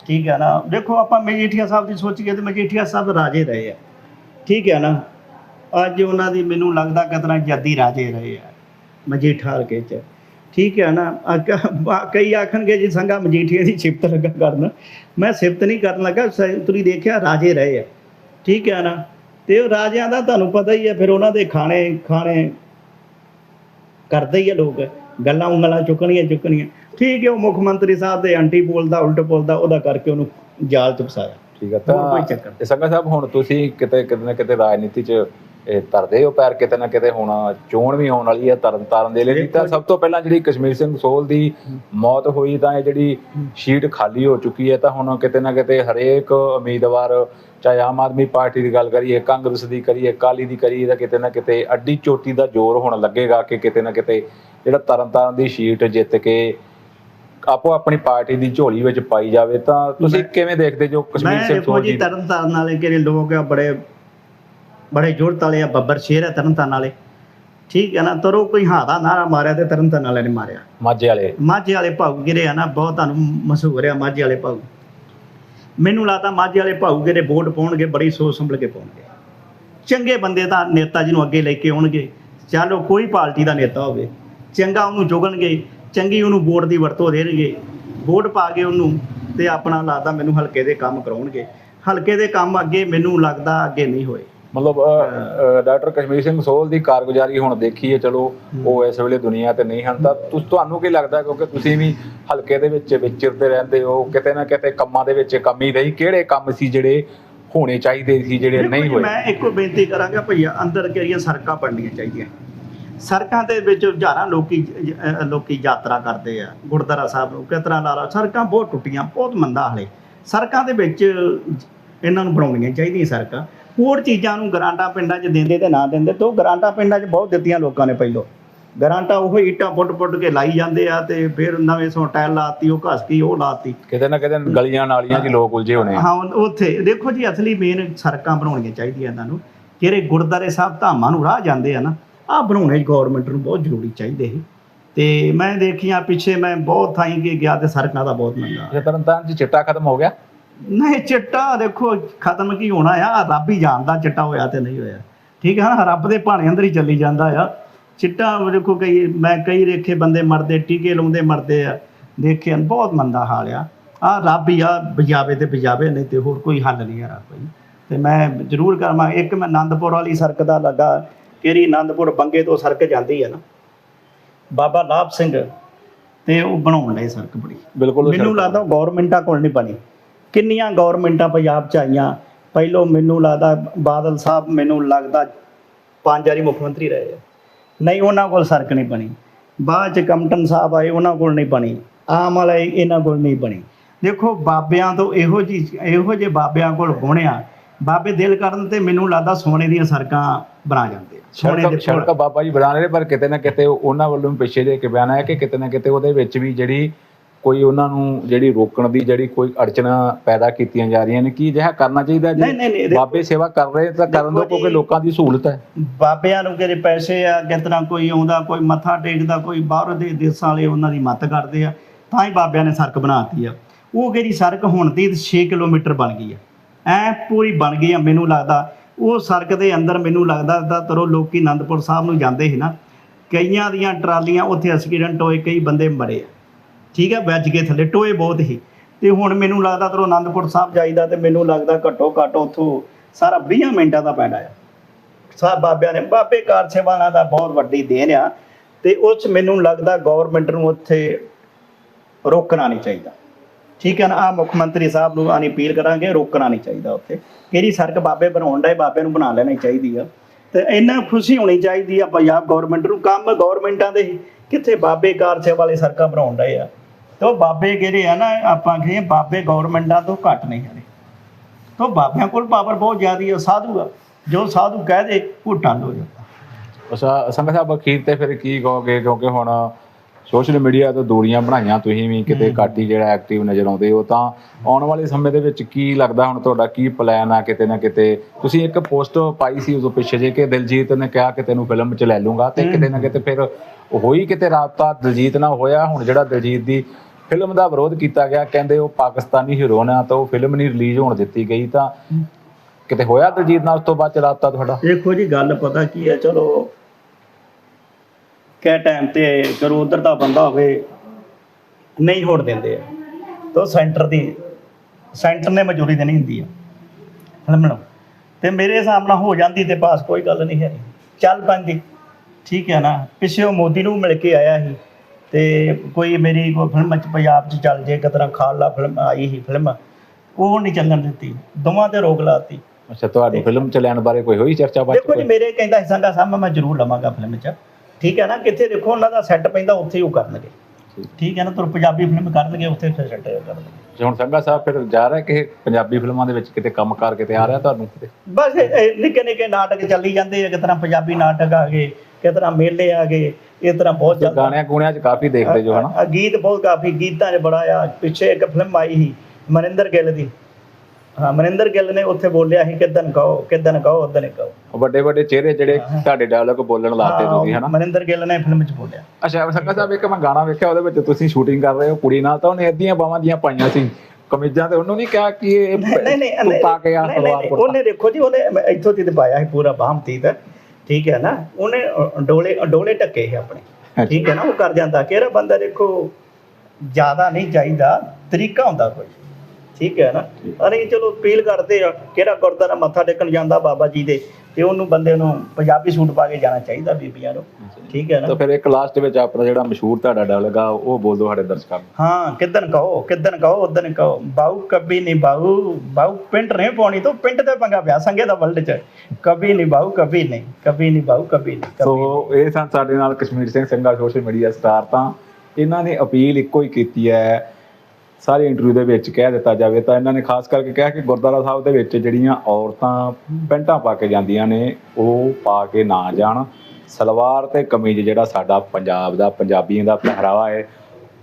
ਠੀਕ ਹੈ ਨਾ? ਦੇਖੋ, ਆਪਾਂ ਮਜੀਠੀਆ ਸਾਹਿਬ ਦੀ ਸੋਚੀਏ ਤੇ ਮਜੀਠੀਆ ਸਾਹਿਬ ਰਾਜੇ ਰਹੇ ਆ। ਠੀਕ ਹੈ ਨਾ? ਅੱਜ ਉਹਨਾਂ ਦੀ ਮੈਨੂੰ ਲੱਗਦਾ ਕਿਤਨਾ ਜੱਦੀ ਰਾਜੇ ਰਹੇ ਆ, ਮਜੀਠਾ ਹਲਕੇ ਚ। ਠੀਕ ਹੈ ਨਾ? ਕਈ ਆਖਣਗੇ ਜੀ ਸੰਗਾ ਮਜੀਠੀਆ ਦੀ ਸਿਫਤ ਲੱਗਾ ਕਰਨ। ਮੈਂ ਸਿਫਤ ਨਹੀਂ ਕਰਨ ਲੱਗਾ ਤੁਰੀ ਦੇਖਿਆ, ਰਾਜੇ ਰਹੇ ਆ। ਠੀਕ ਹੈ ਨਾ? ਤੇ ਉਹ ਰਾਜਿਆਂ ਦਾ ਤੁਹਾਨੂੰ ਪਤਾ ਹੀ ਹੈ ਫਿਰ ਉਹਨਾਂ ਦੇ ਖਾਣੇ ਖਾਣੇ ਕਰਦੇ ਹੀ ਆ ਲੋਕ। ਗੱਲਾਂ ਉਂਗਲਾਂ ਚੁੱਕਣੀਆਂ ਚੁੱਕਣੀਆਂ। ਠੀਕ ਹੈ ਉਹ ਮੁੱਖ ਮੰਤਰੀ ਸਾਹਿਬ ਦੇ ਐਂਟੀ ਬੋਲਦਾ ਉਲਟ ਬੋਲਦਾ ਉਹਦਾ ਕਰਕੇ ਉਹਨੂੰ ਜਾਲ ਚ ਫਸਾਇਆ। ਠੀਕ ਹੈ ਤਾਂ ਚੱਕਰ ਤੇ ਸੰਗਾ ਸਾਹਿਬ ਹੁਣ ਤੁਸੀਂ ਕਿਤੇ ਕਿਤੇ ਨਾ ਕਿਤੇ ਰਾਜਨੀਤੀ 'ਚ ਇਹ ਧਰਦੇ ਹੋ ਪੈਰ ਕਿਤੇ ਨਾ ਕਿਤੇ ਹੁਣ ਚੋਣ ਵੀ ਆਉਣ ਵਾਲੀ ਹੈ ਤਰਨ ਤਾਰਨ ਦੇ ਲਈ। ਤਾਂ ਸਭ ਤੋਂ ਪਹਿਲਾਂ ਜਿਹੜੀ ਕਸ਼ਮੀਰ ਸਿੰਘ ਸੋਲ ਦੀ ਮੌਤ ਹੋਈ ਤਾਂ ਇਹ ਜਿਹੜੀ ਸ਼ੀਟ ਖਾਲੀ ਹੋ ਚੁੱਕੀ ਹੈ ਤਾਂ ਹੁਣ ਕਿਤੇ ਨਾ ਕਿਤੇ ਹਰੇਕ ਉਮੀਦਵਾਰ ਚਾਹੇ ਆਮ ਆਦਮੀ ਪਾਰਟੀ ਦੀ ਗੱਲ ਕਰੀਏ ਕਾਂਗਰਸ ਦੀ ਕਰੀਏ ਅਕਾਲੀ ਦੀ ਕਰੀਏ ਤਾਂ ਕਿਤੇ ਨਾ ਕਿਤੇ ਅੱਡੀ ਚੋਟੀ ਦਾ ਜ਼ੋਰ ਹੁਣ ਲੱਗੇਗਾ ਕਿ ਕਿਤੇ ਨਾ ਕਿਤੇ ਜਿਹੜਾ ਤਰਨ ਤਾਰਨ ਦੀ ਸ਼ੀਟ ਜਿੱਤ ਕੇ ਆਪੋ ਆਪਣੀ ਪਾਰਟੀ ਦੀ ਝੋਲੀ ਵਿੱਚ ਪਾਈ ਜਾਵੇ ਤਾਂ ਤੁਸੀਂ ਮੈਂ- ਕਿਵੇਂ ਦੇਖਦੇ ਜੋ ਕਸ਼ਮੀਰ ਮੈਂ ਸਿੰਘ ਸੋਲ ਜੀ ਜੀ ਤਰਨ ਤਾਰਨ ਵਾਲੇ ਕਿਹੜੇ ਲੋਕ ਆ ਬੜੇ ਬੜੇ ਜੁਰਤ ਵਾਲੇ ਆ ਬੱਬਰ ਸ਼ੇਰ ਆ ਤਰਨ ਤਾਰਨ ਵਾਲੇ। ਠੀਕ ਹੈ ਨਾ ਤਰੋ ਕੋਈ ਹਾਦਾ ਨਾਰਾ ਮਾਰਿਆ ਤੇ ਤਰਨ ਤਾਰਨ ਵਾਲੇ ਨੇ ਮਾਰਿਆ। ਮਾਝੇ ਵਾਲੇ। ਮਾਝੇ ਵਾਲੇ ਭਾਊ ਗਿਰੇ ਆ ਨਾ ਬਹੁਤ ਤੁਹਾਨੂੰ ਮਸ਼ਹੂਰ ਆ ਮਾਝੇ ਵਾਲੇ ਭਾਊ। ਮੈਨੂੰ ਲੱਗਦਾ ਮਾਝੇ ਵਾਲੇ ਭਾਊ ਗਿਰੇ ਵੋਟ ਪਾਉਣਗੇ ਬੜੀ ਸੋਚ ਸੰਭਲ ਕੇ ਪਾਉਣਗੇ। ਚੰਗੇ ਬੰਦੇ ਦਾ ਨੇਤਾ ਜਿਹਨੂੰ ਅੱਗੇ ਲੈ ਕੇ ਆਉਣਗੇ। ਚਾਲੋ ਕੋਈ ਪਾਰਟੀ ਦਾ ਨੇਤਾ ਹੋਵੇ ਚੰਗਾ ਉਹਨੂੰ ਜੋਗਣਗੇ ਚੰਗੀ ਉਹਨੂੰ ਵੋਟ ਦੀ ਵਰਤੋਂ ਦੇਣਗੇ। ਵੋਟ ਪਾ ਕੇ ਉਹਨੂੰ ਤੇ ਆਪਣਾ ਲੱਗਦਾ ਮੈਨੂੰ ਹਲਕੇ ਦੇ ਕੰਮ ਕਰਾਉਣਗੇ। ਹਲਕੇ ਦੇ ਕੰਮ ਅੱਗੇ ਮੈਨੂੰ ਲੱਗਦਾ ਅੱਗੇ ਨਹੀਂ ਹੋਏ। ਮਤਲਬ ਡਾਕਟਰ ਕਸ਼ਮੀਰ ਸਿੰਘ ਸੋਲ ਦੀ ਕਾਰਗੁਜ਼ਾਰੀ ਹੁਣ ਦੇਖੀਏ ਚਲੋ ਉਹ ਇਸ ਵੇਲੇ ਦੁਨੀਆ ਤੇ ਨਹੀਂ ਹਨ ਤਾਂ ਤੁਹਾਨੂੰ ਕੀ ਲੱਗਦਾ ਕਿਉਂਕਿ ਤੁਸੀਂ ਵੀ ਹਲਕੇ ਦੇ ਵਿੱਚ ਵਿਚਰਦੇ ਰਹਿੰਦੇ ਹੋ ਕਿਤੇ ਨਾ ਕਿਤੇ ਕੰਮਾਂ ਦੇ ਵਿੱਚ ਕਮੀ ਰਹੀ। ਕਿਹੜੇ ਕੰਮ ਸੀ ਜਿਹੜੇ ਹੋਣੇ ਚਾਹੀਦੇ ਸੀ ਜਿਹੜੇ ਦੇਖੋ ਨਹੀਂ ਹੋਏ? ਮੈਂ ਇੱਕੋ ਬੇਨਤੀ ਕਰਾਂਗਾ ਭਈਆ ਅੰਦਰ ਕਿਹੜੀਆਂ ਸੜਕਾਂ ਬਣਨੀਆਂ ਚਾਹੀਦੀਆਂ? ਸੜਕਾਂ ਦੇ ਵਿੱਚ ਹਜ਼ਾਰਾਂ ਲੋਕੀ ਲੋਕੀ ਯਾਤਰਾ ਕਰਦੇ ਆ ਗੁਰਦੁਆਰਾ ਸਾਹਿਬ ਨੂੰ ਕਿਸ ਤਰ੍ਹਾਂ ਲਾ ਲਾ ਸੜਕਾਂ ਬਹੁਤ ਟੁੱਟੀਆਂ ਬਹੁਤ ਮੰਦਾ ਹਾਲੇ ਸੜਕਾਂ ਦੇ ਵਿੱਚ ਇਹਨਾਂ ਨੂੰ ਬਣਾਉਣੀਆਂ ਚਾਹੀਦੀਆਂ ਸੜਕਾਂ। ਹੋਰ ਚੀਜ਼ਾਂ ਨੂੰ ਗਰਾਂਟਾਂ ਪਿੰਡਾਂ 'ਚ ਦਿੰਦੇ ਤੇ ਨਾ ਦਿੰਦੇ ਤੋਂ ਗਰਾਂਟਾਂ ਪਿੰਡਾਂ 'ਚ ਬਹੁਤ ਦਿੱਤੀਆਂ ਲੋਕਾਂ ਨੇ ਪਹਿਲੋਂ। ਗਰਾਂਟਾਂ ਉਹ ਇੱਟਾਂ ਪੁੱਟ ਪੁੱਟ ਕੇ ਲਾਈ ਜਾਂਦੇ ਆ ਤੇ ਫਿਰ ਨਵੇਂ ਸੋਂ ਟਾਇਲ ਲਾਤੀ ਉਹ ਘਸ ਉਹ ਲਾਤੀ। ਕਿਤੇ ਨਾ ਕਿਤੇ ਗਲੀਆਂ ਨਾਲੀਆਂ 'ਚ ਲੋਕ ਉਲਝੇ ਹੋਣੇ ਆ। ਹਾਂ ਉੱਥੇ ਦੇਖੋ ਜੀ ਅਸਲੀ ਮੇਨ ਸੜਕਾਂ ਬਣਾਉਣੀਆਂ ਚਾਹੀਦੀਆਂ ਇਹਨਾਂ ਨੂੰ। ਜਿਹੜੇ ਗੁਰਦਾਰੇ ਸਾਹਿਬ ਧਾਮਾਂ ਨੂੰ ਰਾਹ ਜਾਂਦੇ ਆ ਨਾ ਆਹ ਬਣਾਉਣੇ ਗਵਰਨਮੈਂਟ ਨੂੰ ਬਹੁਤ ਜ਼ਰੂਰੀ ਚਾਹੀਦੇ ਸੀ। ਤੇ ਮੈਂ ਦੇਖੀਆਂ ਪਿੱਛੇ ਮੈਂ ਬਹੁਤ ਥਾਈਂ ਕੇ ਗਿਆ ਤੇ ਸੜਕਾਂ ਦਾ ਬਹੁਤ ਮੰਗਾ ਜੇ ਤਰਨਤਾਰਨ 'ਚ ਚਿੱਟਾ ਖਤਮ ਹੋ ਗਿਆ? ਨਹੀਂ ਚਿੱਟਾ ਦੇਖੋ ਖਤਮ ਕੀ ਹੋਣਾ ਆ? ਰੱਬ ਹੀ ਜਾਣਦਾ ਚਿੱਟਾ ਹੋਇਆ ਤੇ ਨਹੀਂ ਹੋਇਆ। ਠੀਕ ਹੈ ਨਾ? ਰੱਬ ਦੇ ਭਾਣੇ ਅੰਦਰ ਹੀ ਚੱਲੀ ਜਾਂਦਾ ਆ। ਚਿੱਟਾ ਦੇਖੋ ਕਈ ਮੈਂ ਕਈ ਦੇਖੇ ਬੰਦੇ ਮਰਦੇ ਟੀਕੇ ਲਾਉਂਦੇ ਮਰਦੇ ਆ। ਦੇਖੇ ਬਹੁਤ ਮੰਦਾ ਹਾਲ ਆ। ਆ ਰੱਬ ਹੀ ਆ ਬਜਾਵੇ ਤੇ ਬਜਾਵੇ ਨਹੀਂ ਤੇ ਹੋਰ ਕੋਈ ਹੱਲ ਨਹੀਂ ਆ ਰੱਬ ਜੀ ਤੇ ਮੈਂ ਜ਼ਰੂਰ ਕਰਾਂ ਇੱਕ ਮੈਂ ਆਨੰਦਪੁਰ ਵਾਲੀ ਸੜਕ ਦਾ ਲੱਗਾ। ਕਿਹੜੀ? ਆਨੰਦਪੁਰ ਬੰਗੇ ਤੋਂ ਸੜਕ ਜਾਂਦੀ ਹੈ ਨਾ। ਬਾਬਾ ਲਾਭ ਸਿੰਘ ਤੇ ਉਹ ਬਣਾਉਣ ਲਈ ਸੜਕ ਬੜੀ ਮੈਨੂੰ ਲੱਗਦਾ ਗਵਰਨਮੈਂਟਾਂ ਕੋਲ ਨਹੀਂ ਬਣੀ। ਕਿੰਨੀਆਂ ਗਵਰਨਮੈਂਟਾਂ ਪੰਜਾਬ ਚ ਆਈਆਂ? ਪਹਿਲੋਂ ਮੈਨੂੰ ਲੱਗਦਾ ਬਾਦਲ ਸਾਹਿਬ ਮੈਨੂੰ ਲੱਗਦਾ ਪੰਜ ਵਾਰੀ ਮੁੱਖ ਮੰਤਰੀ ਰਹੇ ਨਹੀਂ ਉਹਨਾਂ ਕੋਲ ਸੜਕ ਨਹੀਂ ਬਣੀ। ਬਾਅਦ ਚ ਕਮਟਨ ਸਾਹਿਬ ਆਏ ਉਹਨਾਂ ਕੋਲ ਨਹੀਂ ਬਣੀ। ਆਮ ਵਾਲੇ ਇਹਨਾਂ ਕੋਲ ਨਹੀਂ ਬਣੀ। ਦੇਖੋ ਬਾਬਿਆਂ ਤੋਂ ਇਹੋ ਜੀ ਇਹੋ ਜਿਹੇ ਬਾਬਿਆਂ ਕੋਲ ਗੁਣਿਆ ਬਾਬੇ ਦਿਲ ਕਰਨ ਤੇ ਮੈਨੂੰ ਲੱਗਦਾ ਸੋਨੇ ਦੀਆਂ ਸੜਕਾਂ ਬਣਾ ਜਾਂਦੇ ਆ। ਸੋਨੇ ਦੇ ਸੜਕ ਬਾਬਾ ਜੀ ਬਣਾ ਰਹੇ ਪਰ ਕਿਤੇ ਨਾ ਕਿਤੇ ਉਹਨਾਂ ਵੱਲੋਂ ਪਿੱਛੇ ਜੇ ਕੇ ਬਿਆਨ ਆਇਆ ਕਿ ਕਿਤੇ ਨਾ ਕਿਤੇ ਉਹਦੇ ਵਿੱਚ ਵੀ ਜਿਹੜੀ ਕੋਈ ਉਹਨਾਂ ਨੂੰ ਜਿਹੜੀ ਰੋਕਣ ਦੀ ਜਿਹੜੀ ਕੋਈ ਅੜਚਣਾ ਪੈਦਾ ਕੀਤੀਆਂ ਜਾ ਰਹੀਆਂ ਨੇ ਕੀ ਅਜਿਹਾ ਕਰਨਾ ਚਾਹੀਦਾ ਜੀ? ਬਾਬੇ ਸੇਵਾ ਕਰ ਰਹੇ ਤਾਂ ਕਰਨ ਜੀ- ਕਿਉਂਕਿ ਲੋਕਾਂ ਦੀ ਸਹੂਲਤ ਹੈ। ਬਾਬਿਆਂ ਨੂੰ ਕਿਹੜੇ ਪੈਸੇ ਆ ਕਿਤਨਾ ਕੋਈ ਆਉਂਦਾ ਕੋਈ ਮੱਥਾ ਟੇਕਦਾ ਕੋਈ ਬਾਹਰ ਦੇ ਦੇਸਾਂ ਵਾਲੇ ਉਹਨਾਂ ਦੀ ਮੱਤ ਕਰਦੇ ਆ ਤਾਂ ਹੀ ਬਾਬਿਆਂ ਨੇ ਸੜਕ ਬਣਾਤੀ ਆ। ਉਹ ਕਿਹੜੀ ਸੜਕ ਹੁਣ ਦੀ 6 ਕਿਲੋਮੀਟਰ ਬਣ ਗਈ ਆ। ਐ ਪੂਰੀ ਬਣ ਗਈ ਆ ਮੈਨੂੰ ਲੱਗਦਾ। ਉਹ ਸੜਕ ਦੇ ਅੰਦਰ ਮੈਨੂੰ ਲੱਗਦਾ ਤਾਂ ਤਰੋ ਲੋਕੀ ਆਨੰਦਪੁਰ ਸਾਹਿਬ ਨੂੰ ਜਾਂਦੇ ਸੀ ਨਾ। ਕਈਆਂ ਦੀਆਂ ਟਰਾਲੀਆਂ ਉੱਥੇ ਐਕਸੀਡੈਂਟ ਹੋਏ ਕਈ ਬੰਦੇ ਮਰੇ ਆ। ਠੀਕ ਹੈ, ਵੱਜ ਕੇ ਥੱਲੇ, ਟੋਏ ਬਹੁਤ ਹੀ ਤੇ ਹੁਣ ਮੈਨੂੰ ਲੱਗਦਾ ਤਰੋ ਆਨੰਦਪੁਰ ਸਾਹਿਬ ਜਾਈਦਾ ਤੇ ਮੈਨੂੰ ਲੱਗਦਾ ਘੱਟੋ ਘੱਟ ਉੱਥੋਂ ਸਾਰਾ 20 ਮਿੰਟਾਂ ਦਾ ਪੈਂਦਾ ਆ। ਸਾਹਿਬ ਬਾਬਿਆਂ ਨੇ, ਬਾਬੇ ਕਾਰ ਸੇਵਾਵਾਂ ਦਾ ਬਹੁਤ ਵੱਡੀ ਦੇਣ ਆ ਤੇ ਉਸ ਮੈਨੂੰ ਲੱਗਦਾ ਗਵਰਨਮੈਂਟ ਨੂੰ ਉੱਥੇ ਰੋਕਣਾ ਨਹੀਂ ਚਾਹੀਦਾ। ਠੀਕ ਹੈ ਨਾ ਆ ਮੁੱਖ ਮੰਤਰੀ ਸਾਹਿਬ ਨੂੰ ਆਨੀ ਅਪੀਲ ਕਰਾਂਗੇ, ਰੋਕਣਾ ਨਹੀਂ ਚਾਹੀਦਾ ਉੱਥੇ। ਕਿਹੜੀ ਸੜਕ ਬਾਬੇ ਬਣਾਉਣ ਦਾ ਬਾਬੇ ਨੂੰ ਬਣਾ ਲੈਣੀ ਚਾਹੀਦੀ ਆ। ਤੇ ਇੰਨਾ ਖੁਸ਼ੀ ਹੋਣੀ ਚਾਹੀਦੀ ਆ ਪੰਜਾਬ ਗਵਰਨਮੈਂਟ ਨੂੰ, ਕੰਮ ਗਵਰਨਮੈਂਟਾਂ ਦੇ ਹੀ। ਕਿੱਥੇ ਬਾਬੇ ਕਾਰ ਸੇਵਾ ਵਾਲੇ ਸੜਕਾਂ ਬਣਾਉਣ ਡਏ ਆ। ਤੇ ਬਾਬੇ ਜਿਹੜੇ ਆ ਨਾ ਆਪਾਂ ਕਹੀਏ ਬਾਬੇ ਗਵਰਨਮੈਂਟਾਂ ਤੋਂ ਘੱਟ ਨਹੀਂ ਹਲੇ ਤੋਂ ਬਾਬਿਆਂ ਕੋਲ ਪਾਵਰ ਬਹੁਤ ਜ਼ਿਆਦੀ ਆ ਸਾਧੂ ਆ। ਜੋ ਸਾਧੂ ਕਹਿ ਦੇ ਉਹ ਟੱਲ ਹੋ ਜਾਂਦਾ। ਅੱਛਾ ਸੰਗਤ ਸਾਹਿਬ ਅਖੀਰ ਤੇ ਫਿਰ ਕੀ ਕਹੋਗੇ? ਕਿਉਂਕਿ ਹੁਣ ਸੋਸ਼ਲ ਮੀਡੀਆ ਤੋਂ ਦੂਰੀਆਂ ਬਣਾਈਆਂ ਤੁਸੀਂ ਵੀ ਕਿਤੇ ਘੱਟ ਹੀ ਜਿਹੜਾ ਐਕਟਿਵ ਨਜ਼ਰ ਆਉਂਦੇ ਹੋ ਤਾਂ ਆਉਣ ਵਾਲੇ ਸਮੇਂ ਦੇ ਵਿੱਚ ਕੀ ਲੱਗਦਾ ਹੁਣ ਤੁਹਾਡਾ ਕੀ ਪਲਾਨ ਆ ਕਿਤੇ ਨਾ ਕਿਤੇ? ਤੁਸੀਂ ਇੱਕ ਪੋਸਟ ਪਾਈ ਸੀ ਉਦੋਂ ਪਿੱਛੇ ਜੇ ਕਿ ਦਿਲਜੀਤ ਨੇ ਕਿਹਾ ਕਿ ਤੈਨੂੰ ਫਿਲਮ 'ਚ ਲੈ ਲੂੰਗਾ ਤੇ ਕਿਤੇ ਨਾ ਕਿਤੇ ਫਿਰ ਹੋਈ ਕਿਤੇ ਰਾਬਤਾ? ਦਿਲਜੀਤ ਨਾਲ ਹੋਇਆ ਹੁਣ ਜਿਹੜਾ ਦਿਲਜੀਤ ਦੀ ਫਿਲਮ ਦਾ ਵਿਰੋਧ ਕੀਤਾ ਗਿਆ, ਕਹਿੰਦੇ ਉਹ ਪਾਕਿਸਤਾਨੀ ਹੀਰੋ ਨੇ ਤਾਂ ਉਹ ਫਿਲਮ ਨਹੀਂ ਰਿਲੀਜ਼ ਹੋਣ ਦਿੱਤੀ ਗਈ ਤਾਂ ਕਿਤੇ ਹੋਇਆ ਦਿਲਜੀਤ ਨਾਲ ਉਸ ਤੋਂ ਬਾਅਦ ਚ ਤੁਹਾਡਾ? ਦੇਖੋ ਜੀ, ਗੱਲ ਪਤਾ ਕੀ ਹੈ ਚਲੋ, ਕਿਹ ਟਾਈਮ ਤੇ ਕਰੋ ਉਧਰ ਦਾ ਬੰਦਾ ਹੋਵੇ, ਨਹੀਂ ਹੋਣ ਦਿੰਦੇ ਆ। ਤਾਂ ਸੈਂਟਰ ਦੀ, ਸੈਂਟਰ ਨੇ ਮਨਜ਼ੂਰੀ ਦੇਣੀ ਹੁੰਦੀ ਆ। ਫਿਲਮ ਤੇ ਮੇਰੇ ਹਿਸਾਬ ਨਾਲ ਹੋ ਜਾਂਦੀ ਤੇ ਪਾਸ ਕੋਈ ਗੱਲ ਨਹੀਂ ਹੈ। ਚੱਲ ਪੈਂਦੀ। ਠੀਕ ਹੈ ਨਾ। ਪਿੱਛੇ ਮੋਦੀ ਨੂੰ ਮਿਲ ਕੇ ਆਇਆ ਸੀ। ਤੇ ਕੋਈ ਮੇਰੀ ਕੋਈ ਫਿਲਮ ਚ ਪੰਜਾਬ ਚ ਚੱਲ ਜੇ ਕਿਤਨਾ ਖਾਲਾ ਫਿਲਮ ਆਈ ਸੀ ਫਿਲਮ ਉਹ ਨਹੀਂ ਚੱਲਣ ਦਿੱਤੀ। ਦੋਵਾਂ ਤੇ ਰੋਕ ਲਾਤੀ ਅੱਛਾ ਤੁਹਾਡੀ ਫਿਲਮ ਚ ਲੈਣ ਬਾਰੇ ਕੋਈ ਹੋਈ ਚਰਚਾ ਚ ਦੇਖੋ ਜੀ ਕੋਈ? ਮੇਰੇ ਕਹਿੰਦਾ ਸੰਗਾ ਸਾਹਿਬ ਮੈਂ ਜ਼ਰੂਰ ਲਵਾਂਗਾ ਫਿਲਮ 'ਚ। ਠੀਕ ਹੈ ਨਾ ਕਿੱਥੇ ਦੇਖੋ ਉਹਨਾਂ ਦਾ ਸੈੱਟ ਪੈਂਦਾ ਉੱਥੇ ਹੀ ਉਹ ਕਰਨਗੇ। ਠੀਕ ਹੈ ਨਾ ਤੁਰ ਪੰਜਾਬੀ ਫਿਲਮ ਕਰਨਗੇ ਉੱਥੇ ਫਿਰ ਸੈੱਟ ਕਰਨਗੇ। ਹੁਣ ਸੰਗਾ ਸਾਹਿਬ ਫਿਰ ਜਾ ਰਿਹਾ ਕਿ ਪੰਜਾਬੀ ਫਿਲਮਾਂ ਦੇ ਵਿੱਚ ਕਿਤੇ ਕੰਮ ਕਰ ਕਿਤੇ ਆ ਰਿਹਾ ਤੁਹਾਨੂੰ ਕਿਤੇ ਬਸ ਨਿੱਕੇ ਨਿੱਕੇ ਨਾਟਕ ਚੱਲੀ ਜਾਂਦੇ ਆ ਕਿਸ ਤਰ੍ਹਾਂ ਪੰਜਾਬੀ ਨਾਟਕ ਆ ਗਏ ਕਿਸ ਤਰ੍ਹਾਂ ਮੇਲੇ ਆ ਗਏ ਇਸ ਤਰ੍ਹਾਂ ਬਹੁਤ ਚੱਲਦਾ ਗਾਣਿਆਂ ਗੁਣਿਆਂ 'ਚ ਕਾਫੀ ਦੇਖਦੇ ਜੋ ਹਨਾ? ਗੀਤ ਬਹੁਤ ਕਾਫੀ ਗੀਤਾਂ 'ਚ ਬੜਾ ਆ। ਪਿੱਛੇ ਇੱਕ ਫਿਲਮ ਆਈ ਸੀ ਮਨਿੰਦਰ ਗਿੱਲ ਦੀ। ਹਾਂ ਮਨਿੰਦਰ ਗਿੱਲ ਨੇ ਉੱਥੇ ਬੋਲਿਆ ਸੀ ਕਿਦਨ ਕਹੋ ਕਿਦਨ ਕਹੋ ਉਦਨ ਕਹੋ। ਵੱਡੇ ਵੱਡੇ ਚਿਹਰੇ ਜਿਹੜੇ ਤੁਹਾਡੇ ਡਾਇਲੌਗ ਬੋਲਣ ਲਾਤੇ ਤੁਸੀਂ ਹਨਾ? ਮਨਿੰਦਰ ਗਿੱਲ ਨੇ ਫਿਲਮ 'ਚ ਬੋਲਿਆ। ਅੱਛਾ ਸੰਗਾ ਸਾਹਿਬ ਇੱਕ ਮੈਂ ਗਾਣਾ ਵੇਖਿਆ ਉਹਦੇ ਵਿੱਚ ਤੁਸੀਂ ਸ਼ੂਟਿੰਗ ਕਰ ਰਹੇ ਹੋ ਕੁੜੀ ਨਾਲ ਤਾਂ ਉਹਨੇ ਅੱਧੀਆਂ ਬਾਹਾਂ ਦੀਆਂ ਪਾਈਆਂ ਸੀ ਕਮੀਜ਼ਾਂ ਤੇ ਉਹਨੂੰ ਨਹੀਂ ਕਿਹਾ ਕਿ ਇਹ ਨਹੀਂ ਨਹੀਂ ਤੂੰ ਪਾ ਕੇ ਆ ਨਹੀਂ, ਨਹੀਂ, ਸਲਵਾਰ ਨਹੀਂ, ਕੁੜਤਾ। ਉਹਨੇ ਦੇਖੋ ਜੀ ਉਹਨੇ ਇੱਥੋਂ ਦੀ ਪਾਇਆ ਸੀ ਪੂਰਾ ਬਾਹਮ ਤੀਤ ਠੀਕ ਹੈ ਨਾ? ਉਹਨੇ ਡੋਲੇ ਡੋਲੇ ਟੱਕੇ ਸੀ ਆਪਣੇ। ਠੀਕ ਹੈ ਨਾ? ਉਹ ਕਰ ਜਾਂਦਾ। ਕਿਹੜਾ ਬੰਦਾ ਦੇਖੋ ਜ਼ਿਆਦਾ ਨਹੀਂ ਚਾਹੀਦਾ ਤਰੀਕਾ ਹੁੰਦਾ ਕੋਈ। ਠੀਕ ਹੈ ਨਾ? ਅਰੇ ਚਲੋ ਅਪੀਲ ਕਰਦੇ ਆ ਕਿਹੜਾ ਗੁਰਦੁਆਰਾ ਮੱਥਾ ਟੇਕਣ ਜਾਂਦਾ ਬਾਬਾ ਜੀ ਦੇ? ਤੇ ਉਹਨੂੰ ਬੰਦੇ ਨੂੰ ਪੰਜਾਬੀ ਸੂਟ ਪਾ ਕੇ ਜਾਣਾ ਚਾਹੀਦਾ ਬੀਬੀਆਂ ਨੂੰ। ਠੀਕ ਹੈ ਨਾ? ਤਾਂ ਫਿਰ ਇੱਕ ਲਾਸਟ ਵਿੱਚ ਆਪਣਾ ਜਿਹੜਾ ਮਸ਼ਹੂਰ ਤੁਹਾਡਾ ਡਾਇਲੌਗ ਆ ਉਹ ਬੋਲ ਦਿਓ ਸਾਡੇ ਦਰਸ਼ਕਾਂ ਨੂੰ। ਹਾਂ ਕਿਦਨ ਕਹੋ ਕਿਦਨ ਕਹੋ ਉਦਨ ਕਹੋ। ਬਾਉ ਕਬੀ ਨਹੀਂ ਬਾਉ ਬਾਉ ਪਿੰਡ ਨਹੀਂ ਪਾਉਣੀ ਤੂੰ ਪਿੰਡ ਤੇ ਪੰਗਾ ਪਿਆ ਸੰਗੇ ਦਾ ਵਰਲਡ ਚ। ਕਬੀ ਨਹੀਂ ਬਾਉ ਕਬੀ ਨਹੀਂ ਕਬੀ ਨਹੀਂ ਬਾਉ ਕਬੀ ਨਹੀਂ ਸੋ ਇਹ ਸਨ ਸਾਡੇ ਨਾਲ ਕਸ਼ਮੀਰ ਸਿੰਘ ਸਿੰਘਾ ਸੋਸ਼ਲ ਮੀਡੀਆ ਸਟਾਰ ਤਾਂ। ਇਹਨਾਂ ਨੇ ਅਪੀਲ ਇੱਕੋ ਹੀ ਕੀਤੀ ਹੈ ਸਾਰੇ ਇੰਟਰਵਿਊ ਦੇ ਵਿੱਚ ਕਹਿ ਦਿੱਤਾ ਜਾਵੇ ਤਾਂ ਇਹਨਾਂ ਨੇ ਖਾਸ ਕਰਕੇ ਕਿਹਾ ਕਿ ਗੁਰਦੁਆਰਾ ਸਾਹਿਬ ਦੇ ਵਿੱਚ ਜਿਹੜੀਆਂ ਔਰਤਾਂ ਪੈਂਟਾਂ ਪਾ ਕੇ ਜਾਂਦੀਆਂ ਨੇ, ਉਹ ਪਾ ਕੇ ਨਾ ਜਾਣ। ਸਲਵਾਰ ਤੇ ਕਮੀਜ਼ ਜਿਹੜਾ ਸਾਡਾ ਪੰਜਾਬ ਦਾ, ਪੰਜਾਬੀਆਂ ਦਾ ਪਹਿਰਾਵਾ ਹੈ,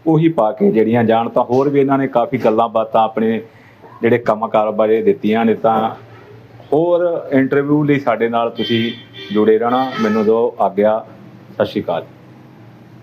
ਉਹੀ ਪਾ ਕੇ ਜਿਹੜੀਆਂ ਜਾਣ। ਤਾਂ ਹੋਰ ਵੀ ਇਹਨਾਂ ਨੇ ਕਾਫੀ ਗੱਲਾਂ ਬਾਤਾਂ ਆਪਣੇ ਜਿਹੜੇ ਕੰਮਕਾਰ ਬਾਰੇ ਦਿੱਤੀਆਂ ਨੇ ਤਾਂ ਹੋਰ ਇੰਟਰਵਿਊ ਲਈ ਸਾਡੇ ਨਾਲ ਤੁਸੀਂ ਜੁੜੇ ਰਹਿਣਾ। ਮੈਨੂੰ ਦੋ ਆਗਿਆ, ਸਤਿ ਸ਼੍ਰੀ ਅਕਾਲ।